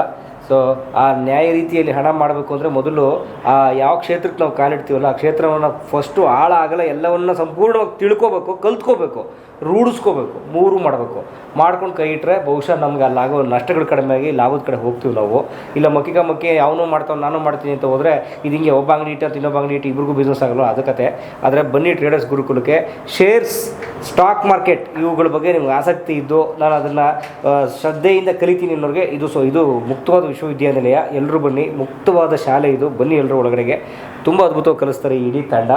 ಸೊ, ಆ ನ್ಯಾಯ ರೀತಿಯಲ್ಲಿ ಹಣ ಮಾಡಬೇಕು ಅಂದರೆ ಮೊದಲು, ಆ ಯಾವ ಕ್ಷೇತ್ರಕ್ಕೆ ನಾವು ಕಾಲಿಡ್ತೀವಲ್ಲ, ಆ ಕ್ಷೇತ್ರವನ್ನು ಫಸ್ಟು ಆಳ ಆಗಲ್ಲ ಎಲ್ಲವನ್ನ ಸಂಪೂರ್ಣವಾಗಿ ತಿಳ್ಕೊಬೇಕು, ಕಲ್ತ್ಕೋಬೇಕು. ರೂಢಿಸ್ಕೋಬೇಕು, ಮೂರು ಮಾಡಬೇಕು. ಮಾಡ್ಕೊಂಡು ಕೈ ಇಟ್ಟರೆ ಬಹುಶಃ ನಮ್ಗೆ ಅಲ್ಲಾಗೋ ನಷ್ಟಗಳು ಕಡಿಮೆ ಆಗಿ ಲಾಭದ ಕಡೆ ಹೋಗ್ತೀವಿ ನಾವು. ಇಲ್ಲ ಮಕ್ಕಿಗ ಮಕ್ಕಿ ಅವನು ಮಾಡ್ತಾವೆ, ನಾನು ಮಾಡ್ತೀನಿ ಅಂತ ಹೋದರೆ ಇದು ಹಿಂಗೆ ಒಬ್ಬ ಅಂಗಡಿ ಇಟ್ಟು ಇನ್ನೊಬ್ಬ ಅಂಗಡಿ ಇಟ್ಟು ಇಬ್ರಿಗೂ ಬಿಸ್ನೆಸ್ ಆಗಲ್ಲ ಅದು ಕತೆ. ಆದರೆ ಬನ್ನಿ ಟ್ರೇಡರ್ಸ್ ಗುರುಕುಲಕ್ಕೆ ಶೇರ್ಸ್ ಸ್ಟಾಕ್ ಮಾರ್ಕೆಟ್ ಇವುಗಳ ಬಗ್ಗೆ ನಿಮ್ಗೆ ಆಸಕ್ತಿ ಇದ್ದು ನಾನು ಅದನ್ನು ಶ್ರದ್ಧೆಯಿಂದ ಕಲಿತೀನಿ ಅನ್ನೋರಿಗೆ ಇದು ಸೊ, ಇದು ಮುಕ್ತವಾದ ವಿಶ್ವವಿದ್ಯಾನಿಲಯ. ಎಲ್ಲರೂ ಬನ್ನಿ, ಮುಕ್ತವಾದ ಶಾಲೆ ಇದು. ಬನ್ನಿ ಎಲ್ಲರೂ ಒಳಗಡೆಗೆ. ತುಂಬ ಅದ್ಭುತವಾಗಿ ಕಲಿಸ್ತಾರೆ ಈ ಇಡೀ ತಂಡ.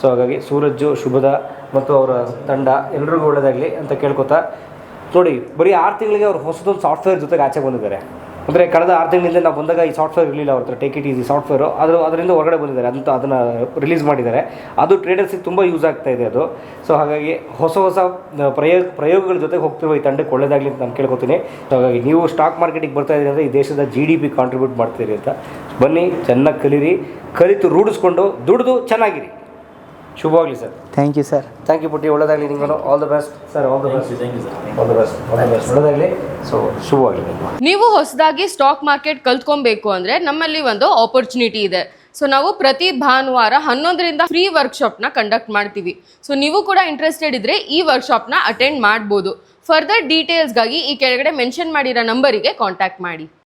ಸೊ ಹಾಗಾಗಿ ಸೂರಜ್ಜು ಶುಭದ ಮತ್ತು ಅವರ ತಂಡ ಎಲ್ರಿಗೂ ಒಳ್ಳೆಯದಾಗಲಿ ಅಂತ ಕೇಳ್ಕೊತಾ ನೋಡಿ, ಬರೀ ಆರು ತಿಂಗಳಿಗೆ ಅವ್ರು ಹೊಸದೊಂದು ಸಾಫ್ಟ್ವೇರ್ ಜೊತೆಗೆ ಆಚೆ ಬಂದಿದ್ದಾರೆ. ಅಂದರೆ ಕಳೆದ ಆರು ತಿಂಗಳಿಂದ ನಾವು ಬಂದಾಗ ಈ ಸಾಫ್ಟ್ವೇರ್ ಇರಲಿಲ್ಲ ಅವ್ರ ಹತ್ರ ಟೇಕ್ ಇಟ್ ಈಸಿ ಸಾಫ್ಟ್ವೇರು ಅದು ಅದರಿಂದ ಹೊರಗಡೆ ಬಂದಿದ್ದಾರೆ ಅಂತ ಅದನ್ನು ರಿಲೀಸ್ ಮಾಡಿದ್ದಾರೆ. ಅದು ಟ್ರೇಡರ್ಸಿಗೆ ತುಂಬ ಯೂಸ್ ಆಗ್ತಾ ಇದೆ ಅದು. ಸೊ ಹಾಗಾಗಿ ಹೊಸ ಹೊಸ ಪ್ರಯೋಗ ಪ್ರಯೋಗಗಳ ಜೊತೆಗೆ ಹೋಗ್ತಿರುವ ಈ ತಂಡಕ್ಕೆ ಒಳ್ಳೆಯದಾಗಲಿ ಅಂತ ನಾನು ಕೇಳ್ಕೊತೀನಿ. ಸೊ ಹಾಗಾಗಿ ನೀವು ಸ್ಟಾಕ್ ಮಾರ್ಕೆಟಿಗೆ ಬರ್ತಾ ಇದ್ದೀರಿ ಅಂದರೆ ಈ ದೇಶದ ಜಿ ಡಿ ಪಿ ಕಾಂಟ್ರಿಬ್ಯೂಟ್ ಮಾಡ್ತೀರಿ ಅಂತ ಬನ್ನಿ ಚೆನ್ನಾಗಿ ಕಲೀರಿ. ಕಲಿತು ರೂಢಿಸ್ಕೊಂಡು ದುಡಿದು ಚೆನ್ನಾಗಿರಿ. ಶುಭವಾಗಲಿ sir. Thank you sir thank you ಪುಟ್ಟಿ. ಒಳ್ಳೆದಾಗಲಿ ನಿಮಗೂ all the best sir all the best all the best all the best ಒಳ್ಳೆದಾಗಲಿ. So ಶುಭವಾಗಲಿ ನೀವು ಹೊಸದಾಗಿ ಸ್ಟಾಕ್ ಮಾರ್ಕೆಟ್ ಕಲ್ತ್ಕೊಬೇಕು ಅಂದ್ರೆ ನಮ್ಮಲ್ಲಿ ಒಂದು ಆಪರ್ಚುನಿಟಿ ಇದೆ. ಸೊ ನಾವು ಪ್ರತಿ ಭಾನುವಾರ ಹನ್ನೊಂದರಿಂದ ಫ್ರೀ ವರ್ಕ್ಶಾಪ್ನ ಕಂಡಕ್ಟ್ ಮಾಡ್ತೀವಿ. ಸೊ ನೀವು ಕೂಡ ಇಂಟ್ರೆಸ್ಟೆಡ್ ಇದ್ರೆ ಈ ವರ್ಕ್ಶಾಪ್ನ ಅಟೆಂಡ್ ಮಾಡ್ಬೋದು. ಫರ್ದರ್ ಡೀಟೇಲ್ಸ್ಗಾಗಿ ಈ ಕೆಳಗಡೆ ಮೆನ್ಷನ್ ಮಾಡಿರೋ ನಂಬರಿಗೆ ಕಾಂಟ್ಯಾಕ್ಟ್ ಮಾಡಿ.